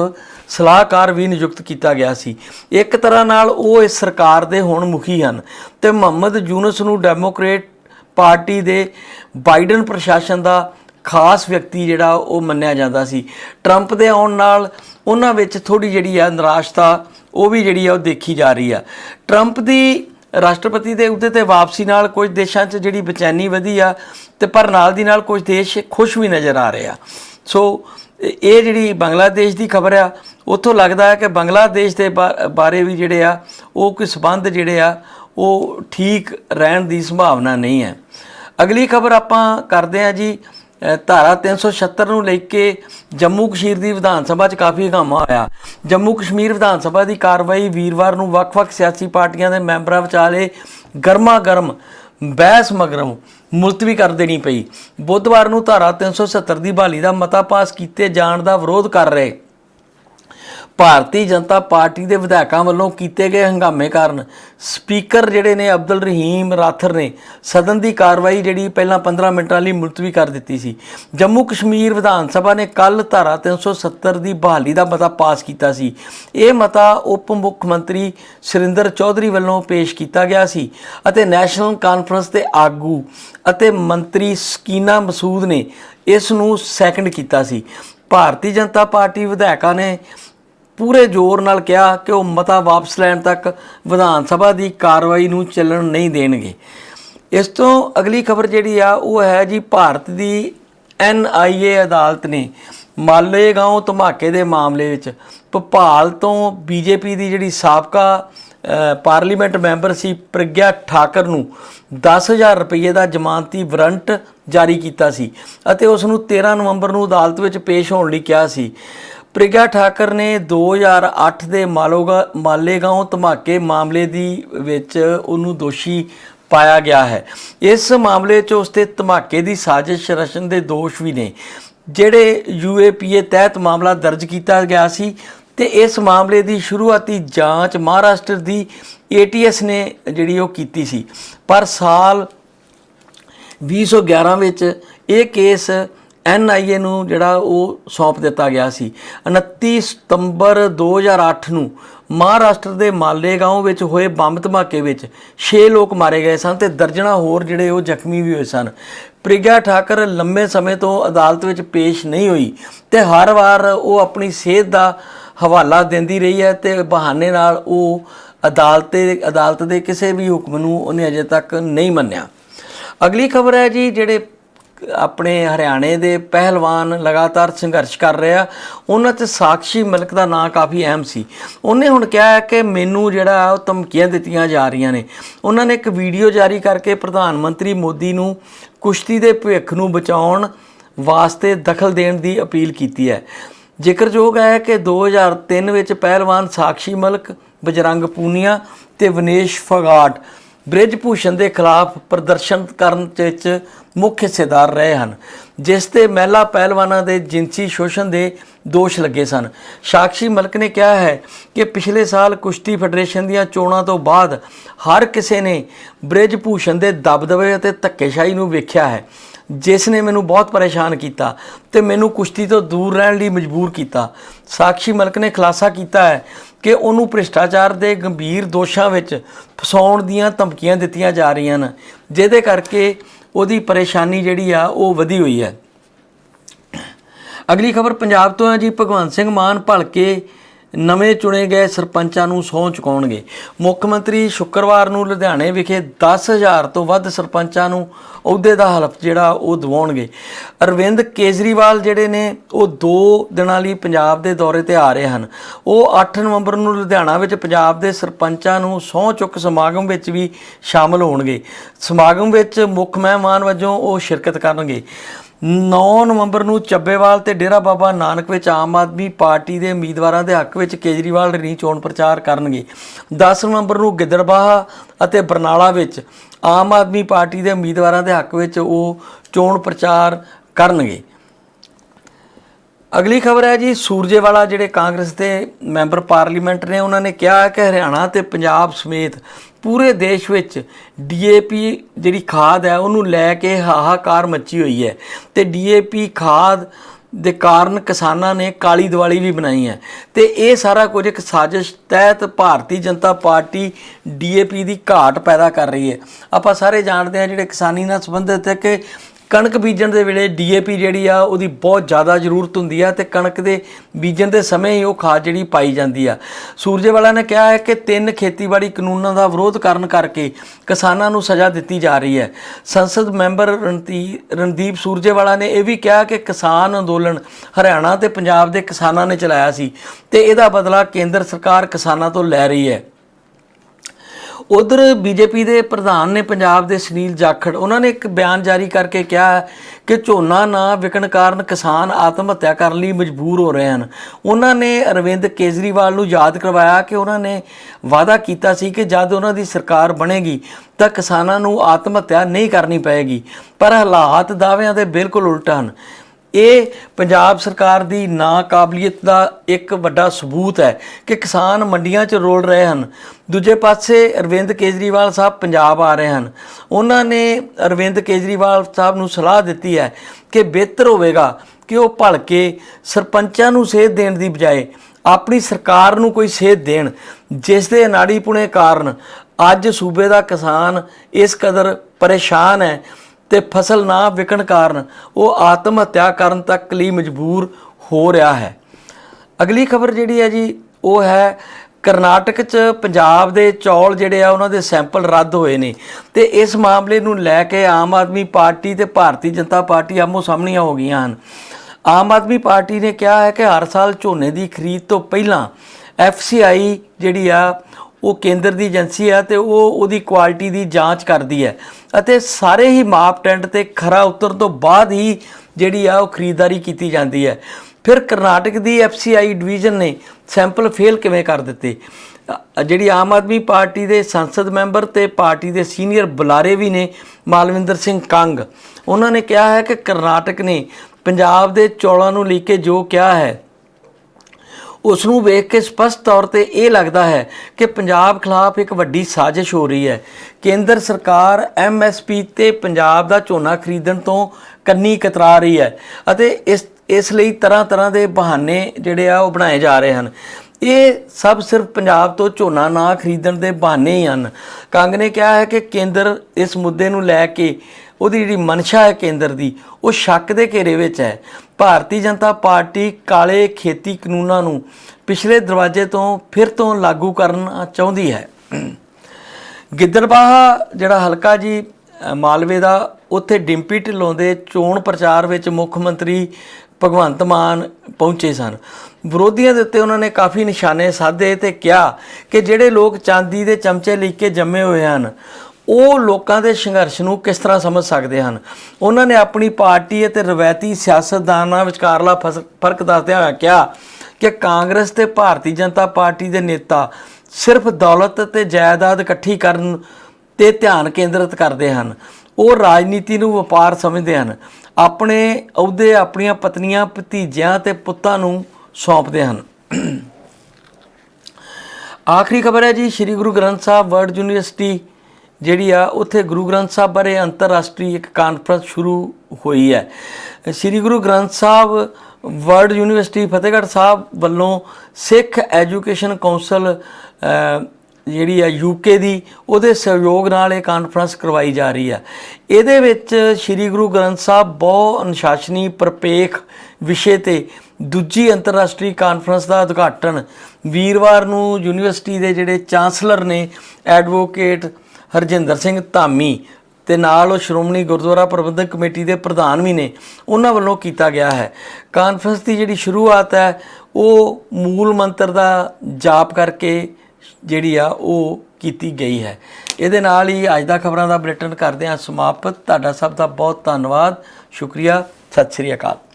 ਸਲਾਹਕਾਰ ਵੀ ਨਿਯੁਕਤ ਕੀਤਾ ਗਿਆ ਸੀ। ਇੱਕ ਤਰ੍ਹਾਂ ਨਾਲ ਉਹ ਇਸ ਸਰਕਾਰ ਦੇ ਹੁਣ ਮੁਖੀ ਹਨ ਤੇ ਮੁਹੰਮਦ ਯੂਨਸ ਨੂੰ ਡੈਮੋਕ੍ਰੇਟ ਪਾਰਟੀ ਦੇ ਬਾਈਡਨ ਪ੍ਰਸ਼ਾਸਨ ਦਾ ਖਾਸ ਵਿਅਕਤੀ ਜਿਹੜਾ ਉਹ ਮੰਨਿਆ ਜਾਂਦਾ ਸੀ। ਟਰੰਪ ਦੇ ਆਉਣ ਨਾਲ ਉਹਨਾਂ ਵਿੱਚ ਥੋੜੀ ਜਿਹੜੀ ਆ ਨਿਰਾਸ਼ਤਾ ਉਹ ਵੀ ਜਿਹੜੀ ਆ ਉਹ ਦੇਖੀ ਜਾ ਰਹੀ ਆ। ਟਰੰਪ ਦੀ ਰਾਸ਼ਟਰਪਤੀ ਦੇ ਅਹੁਦੇ ਤੇ ਵਾਪਸੀ ਨਾਲ ਕੁਝ ਦੇਸ਼ਾਂ 'ਚ ਜਿਹੜੀ ਬੇਚੈਨੀ ਵਧੀ ਆ ਤੇ ਪਰ ਨਾਲ ਦੀ ਨਾਲ ਕੁਝ ਦੇਸ਼ ਖੁਸ਼ ਵੀ ਨਜ਼ਰ ਆ ਰਹੇ ਆ। ਸੋ ਇਹ ਇਹ ਜਿਹੜੀ ਬੰਗਲਾਦੇਸ਼ ਦੀ ਖਬਰ ਆ ਉੱਥੋਂ ਲੱਗਦਾ ਹੈ ਕਿ ਬੰਗਲਾਦੇਸ਼ ਦੇ ਬਾ- ਬਾਰੇ ਵੀ ਜਿਹੜੇ ਆ ਉਹ ਕੋਈ ਸਬੰਧ ਜਿਹੜੇ ਆ ਉਹ ਠੀਕ ਰਹਿਣ ਦੀ ਸੰਭਾਵਨਾ ਨਹੀਂ ਹੈ। ਅਗਲੀ ਖਬਰ ਆਪਾਂ ਕਰਦੇ ਹਾਂ ਜੀ ਅ, ਧਾਰਾ 376 ਨੂੰ ਲੈ ਕੇ ਜੰਮੂ ਕਸ਼ਮੀਰ ਦੀ ਵਿਧਾਨ ਸਭਾ 'ਚ ਕਾਫੀ ਹੰਗਾਮਾ ਹੋਇਆ। ਜੰਮੂ ਕਸ਼ਮੀਰ ਵਿਧਾਨ ਸਭਾ ਦੀ ਕਾਰਵਾਈ ਵੀਰਵਾਰ ਨੂੰ ਵੱਖ-ਵੱਖ ਸਿਆਸੀ ਪਾਰਟੀਆਂ ਦੇ ਮੈਂਬਰਾਂ ਵਿਚਾਲੇ ਗਰਮਾ ਗਰਮ ਬਹਿਸ ਮਗਰੋਂ ਮੁਲਤਵੀ ਕਰ ਦੇਣੀ ਪਈ। ਬੁੱਧਵਾਰ ਨੂੰ ਧਾਰਾ 370 ਦੀ ਬਹਾਲੀ ਦਾ ਮਤਾ ਪਾਸ ਕੀਤੇ ਜਾਣ ਦਾ ਵਿਰੋਧ ਕਰ ਰਹੇ ਭਾਰਤੀ ਜਨਤਾ ਪਾਰਟੀ ਦੇ ਵਿਧਾਇਕਾਂ ਵੱਲੋਂ ਕੀਤੇ ਗਏ ਹੰਗਾਮੇ ਕਾਰਨ ਸਪੀਕਰ ਜਿਹੜੇ ਨੇ ਅਬਦੁਲ ਰਹੀਮ ਰਾਥਰ ਨੇ ਸਦਨ ਦੀ ਕਾਰਵਾਈ ਜਿਹੜੀ ਪਹਿਲਾਂ 15 ਮਿੰਟਾਂ ਲਈ ਮੁਲਤਵੀ ਕਰ ਦਿੱਤੀ ਸੀ। ਜੰਮੂ ਕਸ਼ਮੀਰ ਵਿਧਾਨ ਸਭਾ ਨੇ ਕੱਲ ਧਾਰਾ 370 ਦੀ ਬਹਾਲੀ ਦਾ ਮਤਾ ਪਾਸ ਕੀਤਾ ਸੀ। ਇਹ ਮਤਾ ਉਪ ਮੁੱਖ ਮੰਤਰੀ ਸੁਰਿੰਦਰ ਚੌਧਰੀ ਵੱਲੋਂ ਪੇਸ਼ ਕੀਤਾ ਗਿਆ ਸੀ ਅਤੇ ਨੈਸ਼ਨਲ ਕਾਨਫਰੰਸ ਦੇ ਆਗੂ ਅਤੇ ਮੰਤਰੀ ਸਕੀਨਾ ਮਸੂਦ ਨੇ ਇਸ ਨੂੰ ਸੈਕੰਡ ਕੀਤਾ ਸੀ। ਭਾਰਤੀ ਜਨਤਾ ਪਾਰਟੀ ਵਿਧਾਇਕਾਂ ਨੇ ਪੂਰੇ ਜ਼ੋਰ ਨਾਲ ਕਿਹਾ ਕਿ ਉਹ ਮਤਾ ਵਾਪਸ ਲੈਣ ਤੱਕ ਵਿਧਾਨ ਸਭਾ ਦੀ ਕਾਰਵਾਈ ਨੂੰ ਚੱਲਣ ਨਹੀਂ ਦੇਣਗੇ। ਇਸ ਤੋਂ ਅਗਲੀ ਖਬਰ ਜਿਹੜੀ ਆ, ਉਹ ਹੈ ਜੀ ਭਾਰਤ ਦੀ ਐਨਆਈਏ ਅਦਾਲਤ ਨੇ ਮਾਲੇਗਾਉਂ ਧਮਾਕੇ ਦੇ ਮਾਮਲੇ ਵਿੱਚ ਭੋਪਾਲ ਤੋਂ ਬੀਜੇਪੀ ਦੀ ਜਿਹੜੀ ਸਾਬਕਾ ਪਾਰਲੀਮੈਂਟ ਮੈਂਬਰ ਸੀ ਪ੍ਰਗਿਆ ਠਾਕਰ ਨੂੰ 10000 ਰੁਪਏ ਦਾ ਜ਼ਮਾਨਤੀ ਵਾਰੰਟ ਜਾਰੀ ਕੀਤਾ ਸੀ ਅਤੇ ਉਸ ਨੂੰ 13 ਨਵੰਬਰ ਨੂੰ ਅਦਾਲਤ ਵਿੱਚ ਪੇਸ਼ ਹੋਣ ਲਈ ਕਿਹਾ ਸੀ। ਪ੍ਰਿਆ ਠਾਕਰ ਨੇ 2008 ਦੇ ਮਾਲੋਗਾ ਮਾਲੇਗਾਂਵ ਧਮਾਕੇ ਮਾਮਲੇ ਦੀ ਵਿੱਚ ਉਹਨੂੰ ਦੋਸ਼ੀ ਪਾਇਆ ਗਿਆ ਹੈ। ਇਸ ਮਾਮਲੇ 'ਚ ਉਸ ਤੇ ਧਮਾਕੇ ਦੀ ਸਾਜ਼ਿਸ਼ ਰਚਨ ਦੇ ਦੋਸ਼ ਵੀ ਨੇ। ਜਿਹੜੇ ਯੂਏਪੀਏ ਤਹਿਤ ਮਾਮਲਾ ਦਰਜ ਕੀਤਾ ਗਿਆ ਸੀ ਤੇ ਇਸ ਮਾਮਲੇ ਦੀ ਸ਼ੁਰੂਆਤੀ ਜਾਂਚ ਮਹਾਰਾਸ਼ਟਰ ਦੀ ਏਟੀਐਸ ਨੇ ਜਿਹੜੀ ਉਹ ਕੀਤੀ ਸੀ। ਪਰ ਸਾਲ 2011 ਵਿੱਚ ਇਹ ਕੇਸ ਐਨਆਈਏ ਨੂੰ ਜਿਹੜਾ ਉਹ ਸੌਂਪ ਦਿੱਤਾ ਗਿਆ ਸੀ। 29 ਸਤੰਬਰ 2008 ਨੂੰ ਮਹਾਰਾਸ਼ਟਰ ਦੇ ਮਾਲੇਗਾਂਵ ਵਿੱਚ ਹੋਏ ਬੰਬ ਧਮਾਕੇ ਵਿੱਚ 6 ਲੋਕ ਮਾਰੇ ਗਏ ਸਨ ਤੇ ਦਰਜਣਾ ਹੋਰ ਜਿਹੜੇ ਉਹ ਜ਼ਖਮੀ ਵੀ ਹੋਏ ਸਨ। ਪ੍ਰਿਆ ਠਾਕਰ ਲੰਮੇ ਸਮੇਂ ਤੋਂ ਅਦਾਲਤ ਵਿੱਚ ਪੇਸ਼ ਨਹੀਂ ਹੋਈ ਤੇ ਹਰ ਵਾਰ ਉਹ ਆਪਣੀ ਸਿਹਤ ਦਾ ਹਵਾਲਾ ਦਿੰਦੀ ਰਹੀ ਹੈ ਤੇ ਬਹਾਨੇ ਨਾਲ ਉਹ ਅਦਾਲਤ ਦੇ ਅਦਾਲਤ ਦੇ ਕਿਸੇ ਵੀ ਹੁਕਮ ਨੂੰ ਉਹਨੇ ਅਜੇ ਤੱਕ ਨਹੀਂ ਮੰਨਿਆ। ਅਗਲੀ ਖਬਰ ਹੈ ਜੀ, ਜਿਹੜੇ ਆਪਣੇ ਹਰਿਆਣੇ ਦੇ ਪਹਿਲਵਾਨ ਲਗਾਤਾਰ ਸੰਘਰਸ਼ ਕਰ ਰਹੇ। ਆ ਉਹਨਾਂ 'ਚ ਸਾਕਸ਼ੀ ਮਲਕ ਦਾ ਨਾਂ ਕਾਫੀ ਅਹਿਮ ਸੀ। ਉਹਨੇ ਹੁਣ ਕਿਹਾ ਹੈ ਕਿ ਮੈਨੂੰ ਜਿਹੜਾ ਉਹ ਧਮਕੀਆਂ ਦਿੱਤੀਆਂ ਜਾ ਰਹੀਆਂ ਨੇ। ਉਹਨਾਂ ਨੇ ਇੱਕ ਵੀਡੀਓ ਜਾਰੀ ਕਰਕੇ ਪ੍ਰਧਾਨ ਮੰਤਰੀ ਮੋਦੀ ਨੂੰ ਕੁਸ਼ਤੀ ਦੇ ਭਵਿੱਖ ਨੂੰ ਬਚਾਉਣ ਵਾਸਤੇ ਦਖਲ ਦੇਣ ਦੀ ਅਪੀਲ ਕੀਤੀ ਹੈ। ਜ਼ਿਕਰਯੋਗ ਹੈ ਕਿ 2003 ਵਿੱਚ ਪਹਿਲਵਾਨ ਸਾਕਸ਼ੀ ਮਲਕ, ਬਜਰੰਗ ਪੂਨੀਆ ਤੇ ਵਿਨੇਸ਼ ਫਗਾਟ ਬ੍ਰਿਜ ਭੂਸ਼ਣ ਦੇ ਖਿਲਾਫ ਪ੍ਰਦਰਸ਼ਨ ਕਰਨ ਵਿੱਚ ਮੁੱਖ ਹਿੱਸੇਦਾਰ ਰਹੇ ਹਨ, ਜਿਸ ਤੇ ਮਹਿਲਾ ਪਹਿਲਵਾਨਾਂ ਦੇ ਜਿਨਸੀ ਸ਼ੋਸ਼ਣ ਦੇ ਦੋਸ਼ ਲੱਗੇ ਸਨ। ਸਾਕਸ਼ੀ ਮਲਕ ਨੇ ਕਿਹਾ ਹੈ ਕਿ ਪਿਛਲੇ ਸਾਲ ਕੁਸ਼ਤੀ ਫੈਡਰੇਸ਼ਨ ਦੀਆਂ ਚੋਣਾਂ ਤੋਂ ਬਾਅਦ ਹਰ ਕਿਸੇ ਨੇ ਬ੍ਰਿਜ ਭੂਸ਼ਣ ਦੇ ਦਬਦਬੇ ਅਤੇ ਧੱਕੇਸ਼ਾਹੀ ਨੂੰ ਵੇਖਿਆ ਹੈ, ਜਿਸ ਨੇ ਮੈਨੂੰ ਬਹੁਤ ਪਰੇਸ਼ਾਨ ਕੀਤਾ ਤੇ ਮੈਨੂੰ ਕੁਸ਼ਤੀ ਤੋਂ ਦੂਰ ਰਹਿਣ ਲਈ ਮਜਬੂਰ ਕੀਤਾ। ਸਾਕਸ਼ੀ ਮਲਕ ਨੇ ਖੁਲਾਸਾ ਕੀਤਾ ਹੈ ਕਿ ਉਹਨੂੰ ਭ੍ਰਿਸ਼ਟਾਚਾਰ ਦੇ ਗੰਭੀਰ ਦੋਸ਼ਾਂ ਵਿੱਚ ਫਸਾਉਣ ਦੀਆਂ ਧਮਕੀਆਂ ਦਿੱਤੀਆਂ ਜਾ ਰਹੀਆਂ ਹਨ ਜਿਹਦੇ ਕਰਕੇ ਉਹਦੀ ਪਰੇਸ਼ਾਨੀ ਜਿਹੜੀ ਆ, ਉਹ ਵਧੀ ਹੋਈ ਹੈ। ਅਗਲੀ ਖਬਰ ਪੰਜਾਬ ਤੋਂ ਹੈ ਜੀ। ਭਗਵੰਤ ਸਿੰਘ ਮਾਨ ਭਲਕੇ ਨਵੇਂ ਚੁਣੇ ਗਏ ਸਰਪੰਚਾਂ ਨੂੰ ਸਹੁੰ ਚੁਕਾਉਣਗੇ। ਮੁੱਖ ਮੰਤਰੀ ਸ਼ੁੱਕਰਵਾਰ ਨੂੰ ਲੁਧਿਆਣੇ ਵਿਖੇ 10000 ਤੋਂ ਵੱਧ ਸਰਪੰਚਾਂ ਨੂੰ ਅਹੁਦੇ ਦਾ ਹਲਫ ਜਿਹੜਾ ਉਹ ਦਿਵਾਉਣਗੇ। ਅਰਵਿੰਦ ਕੇਜਰੀਵਾਲ ਜਿਹੜੇ ਨੇ, ਉਹ 2 ਦਿਨਾਂ ਲਈ ਪੰਜਾਬ ਦੇ ਦੌਰੇ ਤੇ ਆ ਰਹੇ ਹਨ। ਉਹ 8 ਨਵੰਬਰ ਨੂੰ ਲੁਧਿਆਣਾ ਵਿੱਚ ਪੰਜਾਬ ਦੇ ਸਰਪੰਚਾਂ ਨੂੰ ਸਹੁੰ ਚੁੱਕ ਸਮਾਗਮ ਵਿੱਚ ਵੀ ਸ਼ਾਮਲ ਹੋਣਗੇ। ਸਮਾਗਮ ਵਿੱਚ ਮੁੱਖ ਮਹਿਮਾਨ ਵਜੋਂ ਉਹ ਸ਼ਿਰਕਤ ਕਰਨਗੇ। 9 ਨਵੰਬਰ ਨੂੰ ਚੱਬੇਵਾਲ ਤੇ ਡੇਰਾ ਬਾਬਾ ਨਾਨਕ ਵਿੱਚ ਆਮ ਆਦਮੀ ਪਾਰਟੀ ਦੇ ਉਮੀਦਵਾਰਾਂ ਦੇ ਹੱਕ ਵਿੱਚ ਕੇਜਰੀਵਾਲ ਰੀ ਚੋਣ ਪ੍ਰਚਾਰ ਕਰਨਗੇ। 10 ਨਵੰਬਰ ਨੂੰ ਗਿੱਦੜਬਾਹ ਅਤੇ ਬਰਨਾਲਾ ਵਿੱਚ ਆਮ ਆਦਮੀ ਪਾਰਟੀ ਦੇ ਉਮੀਦਵਾਰਾਂ ਦੇ ਹੱਕ ਵਿੱਚ ਉਹ ਚੋਣ ਪ੍ਰਚਾਰ ਕਰਨਗੇ। ਅਗਲੀ ਖਬਰ ਹੈ ਜੀ, ਸੂਰਜੇਵਾਲਾ ਜਿਹੜੇ ਕਾਂਗਰਸ ਦੇ ਮੈਂਬਰ ਪਾਰਲੀਮੈਂਟ ਨੇ, ਉਹਨਾਂ ਨੇ ਕਿਹਾ ਕਿ ਹਰਿਆਣਾ ਤੇ ਪੰਜਾਬ ਸਮੇਤ ਪੂਰੇ ਦੇਸ਼ ਵਿੱਚ ਡੀਏਪੀ ਜਿਹੜੀ ਖਾਦ ਹੈ, ਉਹਨੂੰ ਲੈ ਕੇ ਹਾਹਾਕਾਰ ਮੱਚੀ ਹੋਈ ਹੈ। ਤੇ ਡੀਏਪੀ ਖਾਦ ਦੇ ਕਾਰਨ ਕਿਸਾਨਾਂ ਨੇ ਕਾਲੀ ਦੀਵਾਲੀ ਵੀ ਬਣਾਈ ਹੈ। ਤੇ ਇਹ ਸਾਰਾ ਕੁਝ ਇੱਕ ਸਾਜ਼ਿਸ਼ ਤਹਿਤ ਭਾਰਤੀ ਜਨਤਾ ਪਾਰਟੀ ਡੀਏਪੀ ਦੀ ਘਾਟ ਪੈਦਾ ਕਰ ਰਹੀ ਹੈ। ਆਪਾਂ ਸਾਰੇ ਜਾਣਦੇ ਹਾਂ ਜਿਹੜੇ ਕਿਸਾਨੀ ਨਾਲ ਸੰਬੰਧਿਤ ਹੈ ਕਿ ਕਣਕ ਬੀਜਣ ਦੇ ਵੇਲੇ ਡੀਏਪੀ ਜਿਹੜੀ ਆ, ਉਹਦੀ ਬਹੁਤ ਜ਼ਿਆਦਾ ਜ਼ਰੂਰਤ ਹੁੰਦੀ ਆ ਤੇ ਕਣਕ ਦੇ ਬੀਜਣ ਦੇ ਸਮੇਂ ਹੀ ਉਹ ਖਾਦ ਜਿਹੜੀ ਪਾਈ ਜਾਂਦੀ ਆ। ਸੂਰਜੇਵਾਲਾ ਨੇ ਕਿਹਾ ਹੈ ਕਿ ਤਿੰਨ ਖੇਤੀਬਾੜੀ ਕਾਨੂੰਨਾਂ ਦਾ ਵਿਰੋਧ ਕਰਨ ਕਰਕੇ ਕਿਸਾਨਾਂ ਨੂੰ ਸਜ਼ਾ ਦਿੱਤੀ ਜਾ ਰਹੀ ਹੈ। ਸੰਸਦ ਮੈਂਬਰ ਰਣਤੀ, ਰਣਦੀਪ ਸੂਰਜੇਵਾਲਾ ਨੇ ਇਹ ਵੀ ਕਿਹਾ ਕਿ ਕਿਸਾਨ ਅੰਦੋਲਨ ਹਰਿਆਣਾ ਤੇ ਪੰਜਾਬ ਦੇ ਕਿਸਾਨਾਂ ਨੇ ਚਲਾਇਆ ਸੀ ਤੇ ਇਹਦਾ ਬਦਲਾ ਕੇਂਦਰ ਸਰਕਾਰ ਕਿਸਾਨਾਂ ਤੋਂ ਲੈ ਰਹੀ ਹੈ। ਉਧਰ ਬੀਜੇਪੀ ਦੇ ਪ੍ਰਧਾਨ ਨੇ ਪੰਜਾਬ ਦੇ ਸੁਨੀਲ ਜਾਖੜ, ਉਹਨਾਂ ਨੇ ਇੱਕ ਬਿਆਨ ਜਾਰੀ ਕਰਕੇ ਕਿਹਾ ਕਿ ਝੋਨਾ ਨਾ ਵਿਕਣ ਕਾਰਨ ਕਿਸਾਨ ਆਤਮ ਹੱਤਿਆ ਕਰਨ ਲਈ ਮਜਬੂਰ ਹੋ ਰਹੇ ਹਨ। ਉਹਨਾਂ ਨੇ ਅਰਵਿੰਦ ਕੇਜਰੀਵਾਲ ਨੂੰ ਯਾਦ ਕਰਵਾਇਆ ਕਿ ਉਹਨਾਂ ਨੇ ਵਾਅਦਾ ਕੀਤਾ ਸੀ ਕਿ ਜਦ ਉਹਨਾਂ ਦੀ ਸਰਕਾਰ ਬਣੇਗੀ ਤਾਂ ਕਿਸਾਨਾਂ ਨੂੰ ਆਤਮ ਹੱਤਿਆ ਨਹੀਂ ਕਰਨੀ ਪਏਗੀ, ਪਰ ਹਾਲਾਤ ਦਾਅਵਿਆਂ ਦੇ ਬਿਲਕੁਲ ਉਲਟ ਹਨ। ਇਹ ਪੰਜਾਬ ਸਰਕਾਰ ਦੀ ਨਾਕਾਬਲੀਅਤ ਦਾ ਇੱਕ ਵੱਡਾ ਸਬੂਤ ਹੈ ਕਿ ਕਿਸਾਨ ਮੰਡੀਆਂ 'ਚ ਰੋਲ ਰਹੇ ਹਨ। ਦੂਜੇ ਪਾਸੇ ਅਰਵਿੰਦ ਕੇਜਰੀਵਾਲ ਸਾਹਿਬ ਪੰਜਾਬ ਆ ਰਹੇ ਹਨ। ਉਹਨਾਂ ਨੇ ਅਰਵਿੰਦ ਕੇਜਰੀਵਾਲ ਸਾਹਿਬ ਨੂੰ ਸਲਾਹ ਦਿੱਤੀ ਹੈ ਕਿ ਬਿਹਤਰ ਹੋਵੇਗਾ ਕਿ ਉਹ ਭਲ ਕੇ ਸਰਪੰਚਾਂ ਨੂੰ ਸੇਧ ਦੇਣ ਦੀ ਬਜਾਏ ਆਪਣੀ ਸਰਕਾਰ ਨੂੰ ਕੋਈ ਸੇਧ ਦੇਣ, ਜਿਸ ਦੇ ਨਾੜੀਪੁਣੇ ਕਾਰਨ ਅੱਜ ਸੂਬੇ ਦਾ ਕਿਸਾਨ ਇਸ ਕਦਰ ਪਰੇਸ਼ਾਨ ਹੈ ਤੇ ਫਸਲ ਨਾ ਵਿਕਣ ਕਾਰਨ ਉਹ ਆਤਮ ਹੱਤਿਆ ਕਰਨ ਤੱਕ ਲਈ ਮਜਬੂਰ ਹੋ ਰਿਹਾ ਹੈ। ਅਗਲੀ ਖਬਰ ਜਿਹੜੀ ਹੈ ਜੀ, ਉਹ ਹੈ ਕਰਨਾਟਕ 'ਚ ਪੰਜਾਬ ਦੇ ਚੌਲ ਜਿਹੜੇ ਆ, ਉਹਨਾਂ ਦੇ ਸੈਂਪਲ ਰੱਦ ਹੋਏ ਨੇ ਤੇ ਇਸ ਮਾਮਲੇ ਨੂੰ ਲੈ ਕੇ ਆਮ ਆਦਮੀ ਪਾਰਟੀ ਤੇ ਭਾਰਤੀ ਜਨਤਾ ਪਾਰਟੀ ਆਮੋ ਸਾਹਮਣੀਆਂ ਹੋ ਗਈਆਂ ਹਨ। ਆਮ ਆਦਮੀ ਪਾਰਟੀ ਨੇ ਕਿਹਾ ਹੈ ਕਿ ਹਰ ਸਾਲ ਝੋਨੇ ਦੀ ਖਰੀਦ ਤੋਂ ਪਹਿਲਾਂ FCI ਜਿਹੜੀ ਆ ਉਹ ਕੇਂਦਰ ਦੀ ਏਜੰਸੀ ਆ ਤੇ ਉਹ ਉਹਦੀ ਕੁਆਲਿਟੀ ਦੀ ਜਾਂਚ ਕਰਦੀ ਹੈ। ਅਤੇ ਸਾਰੇ ਹੀ ਮਾਪਦੰਡ ਤੇ ਖਰਾ ਉਤਰਨ ਤੋਂ ਬਾਅਦ ਹੀ ਜਿਹੜੀ ਆ ਉਹ ਖਰੀਦਦਾਰੀ ਕੀਤੀ ਜਾਂਦੀ ਹੈ। ਫਿਰ ਕਰਨਾਟਕ ਦੀ FCI ਡਿਵੀਜ਼ਨ ਨੇ ਸੈਂਪਲ ਫੇਲ ਕਿਵੇਂ ਕਰ ਦਿੱਤੇ? ਜਿਹੜੀ ਆਮ ਆਦਮੀ ਪਾਰਟੀ ਦੇ ਸੰਸਦ ਮੈਂਬਰ ਤੇ ਪਾਰਟੀ ਦੇ ਸੀਨੀਅਰ ਬੁਲਾਰੇ ਵੀ ਨੇ, ਮਾਲਵਿੰਦਰ ਸਿੰਘ ਕੰਗ। ਉਹਨਾਂ ਨੇ ਕਿਹਾ ਹੈ ਕਿ ਕਰਨਾਟਕ ਨੇ ਪੰਜਾਬ ਦੇ ਚੌਲਾਂ ਨੂੰ ਲੈ ਕੇ ਜੋ ਕਿਹਾ ਹੈ ਉਸ ਨੂੰ ਵੇਖ ਕੇ ਸਪਸ਼ਟ ਤੌਰ ਤੇ ਇਹ ਲੱਗਦਾ ਹੈ ਕਿ ਪੰਜਾਬ ਖਿਲਾਫ ਇੱਕ ਵੱਡੀ ਸਾਜ਼ਿਸ਼ ਹੋ ਰਹੀ ਹੈ। ਕੇਂਦਰ ਸਰਕਾਰ ਐਮਐਸਪੀ ਤੇ ਪੰਜਾਬ ਦਾ ਝੋਨਾ ਖਰੀਦਣ ਤੋਂ ਕੰਨੀ ਕਤਰਾ ਰਹੀ ਹੈ ਅਤੇ ਇਸ ਇਸ ਲਈ ਤਰ੍ਹਾਂ ਤਰ੍ਹਾਂ ਦੇ ਬਹਾਨੇ ਜਿਹੜੇ ਆ ਉਹ ਬਣਾਏ ਜਾ ਰਹੇ ਹਨ। ਇਹ ਸਭ ਸਿਰਫ ਪੰਜਾਬ ਤੋਂ ਝੋਨਾ ਨਾ ਖਰੀਦਣ ਦੇ ਬਹਾਨੇ ਹੀ ਹਨ। ਕੰਗ ਨੇ ਕਿਹਾ ਹੈ ਕਿ ਕੇਂਦਰ ਇਸ ਮੁੱਦੇ ਨੂੰ ਲੈ ਕੇ ਉਹਦੀ ਜਿਹੜੀ ਮਨਸ਼ਾ ਹੈ ਕੇਂਦਰ ਦੀ, ਉਹ ਸ਼ੱਕ ਦੇ ਘੇਰੇ ਵਿੱਚ ਹੈ। ਭਾਰਤੀ ਜਨਤਾ ਪਾਰਟੀ ਕਾਲੇ ਖੇਤੀ ਕਾਨੂੰਨਾਂ ਨੂੰ ਪਿਛਲੇ ਦਰਵਾਜ਼ੇ ਤੋਂ ਫਿਰ ਤੋਂ ਲਾਗੂ ਕਰਨਾ ਚਾਹੁੰਦੀ ਹੈ। ਗਿੱਦੜਬਾਹਾ ਜਿਹੜਾ ਹਲਕਾ ਜੀ ਮਾਲਵੇ ਦਾ, ਉੱਥੇ ਡਿੰਪੀ ਢਿੱਲੋਂ ਦੇ ਚੋਣ ਪ੍ਰਚਾਰ ਵਿੱਚ ਮੁੱਖ ਮੰਤਰੀ ਭਗਵੰਤ ਮਾਨ ਪਹੁੰਚੇ ਸਨ। ਵਿਰੋਧੀਆਂ ਦੇ ਉੱਤੇ ਉਹਨਾਂ ਨੇ ਕਾਫੀ ਨਿਸ਼ਾਨੇ ਸਾਧੇ ਤੇ ਕਿਹਾ ਕਿ ਜਿਹੜੇ ਲੋਕ ਚਾਂਦੀ ਦੇ ਚਮਚੇ ਲੈ ਕੇ ਜੰਮੇ ਹੋਏ ਹਨ ਉਹ ਲੋਕਾਂ ਦੇ ਸੰਘਰਸ਼ ਨੂੰ ਕਿਸ ਤਰ੍ਹਾਂ ਸਮਝ ਸਕਦੇ ਹਨ? ਉਹਨਾਂ ਨੇ ਆਪਣੀ ਪਾਰਟੀ ਅਤੇ ਰਵਾਇਤੀ ਸਿਆਸਤਦਾਨਾਂ ਵਿਚਕਾਰਲਾ ਫਸ- ਫ਼ਰਕ ਦੱਸਦਿਆਂ ਹੋਇਆ ਕਿਹਾ ਕਿ ਕਾਂਗਰਸ ਤੇ ਭਾਰਤੀ ਜਨਤਾ ਪਾਰਟੀ ਦੇ ਨੇਤਾ ਸਿਰਫ ਦੌਲਤ ਤੇ ਜਾਇਦਾਦ ਇਕੱਠੀ ਕਰਨ ਤੇ ਧਿਆਨ ਕੇਂਦਰਿਤ ਕਰਦੇ ਹਨ। ਉਹ ਰਾਜਨੀਤੀ ਨੂੰ ਵਪਾਰ ਸਮਝਦੇ ਹਨ। ਆਪਣੇ ਅਹੁਦੇ ਆਪਣੀਆਂ ਪਤਨੀਆਂ, ਭਤੀਜਿਆਂ ਤੇ ਪੁੱਤਾਂ ਨੂੰ ਸੌਂਪਦੇ ਹਨ। ਆਖਰੀ ਖਬਰ ਹੈ ਜੀ, ਸ੍ਰੀ ਗੁਰੂ ਗ੍ਰੰਥ ਸਾਹਿਬ ਵਰਲਡ ਯੂਨੀਵਰਸਿਟੀ ਜਿਹੜੀ ਆ, ਉੱਥੇ ਗੁਰੂ ਗ੍ਰੰਥ ਸਾਹਿਬ ਬਾਰੇ ਅੰਤਰਰਾਸ਼ਟਰੀ ਇੱਕ ਕਾਨਫਰੰਸ ਸ਼ੁਰੂ ਹੋਈ ਹੈ। ਸ੍ਰੀ ਗੁਰੂ ਗ੍ਰੰਥ ਸਾਹਿਬ, ਵਰਲਡ ਯੂਨੀਵਰਸਿਟੀ ਫਤਿਹਗੜ੍ਹ ਸਾਹਿਬ ਵੱਲੋਂ ਸਿੱਖ ਐਜੂਕੇਸ਼ਨ ਕੌਂਸਲ ਜਿਹੜੀ ਆ ਯੂਕੇ ਦੀ, ਉਹਦੇ ਸਹਿਯੋਗ ਨਾਲ ਇਹ ਕਾਨਫਰੰਸ ਕਰਵਾਈ ਜਾ ਰਹੀ ਆ। ਇਹਦੇ ਵਿੱਚ ਸ੍ਰੀ ਗੁਰੂ ਗ੍ਰੰਥ ਸਾਹਿਬ ਬਹੁ ਅਨੁਸ਼ਾਸਨੀ, ਪ੍ਰਪੇਖ ਵਿਸ਼ੇ ਤੇ ਦੂਜੀ ਅੰਤਰਰਾਸ਼ਟਰੀ ਕਾਨਫਰੰਸ ਦਾ ਉਦਘਾਟਨ ਵੀਰਵਾਰ ਨੂੰ ਯੂਨੀਵਰਸਿਟੀ ਦੇ ਜਿਹੜੇ ਚਾਂਸਲਰ ਨੇ ਐਡਵੋਕੇਟ ਹਰਜਿੰਦਰ ਸਿੰਘ ਧਾਮੀ ਤੇ ਨਾਲ ਉਹ ਸ਼੍ਰੋਮਣੀ ਗੁਰਦੁਆਰਾ ਪ੍ਰਬੰਧਕ ਕਮੇਟੀ ਦੇ ਪ੍ਰਧਾਨ ਵੀ ਨੇ, ਉਹਨਾਂ ਵੱਲੋਂ ਕੀਤਾ ਗਿਆ ਹੈ। ਕਾਨਫਰੰਸ ਦੀ ਜਿਹੜੀ ਸ਼ੁਰੂਆਤ ਹੈ, ਉਹ ਮੂਲ ਮੰਤਰ ਦਾ ਜਾਪ ਕਰਕੇ ਜਿਹੜੀ ਆ, ਉਹ ਕੀਤੀ ਗਈ ਹੈ। ਇਹਦੇ ਨਾਲ ਹੀ ਅੱਜ ਦਾ ਖਬਰਾਂ ਦਾ ਬੁਲੇਟਿਨ ਕਰਦੇ ਹਾਂ ਸਮਾਪਤ। ਤੁਹਾਡਾ ਸਭ ਦਾ ਬਹੁਤ ਧੰਨਵਾਦ। ਸ਼ੁਕਰੀਆ। ਸਤਿ ਸ੍ਰੀ ਅਕਾਲ।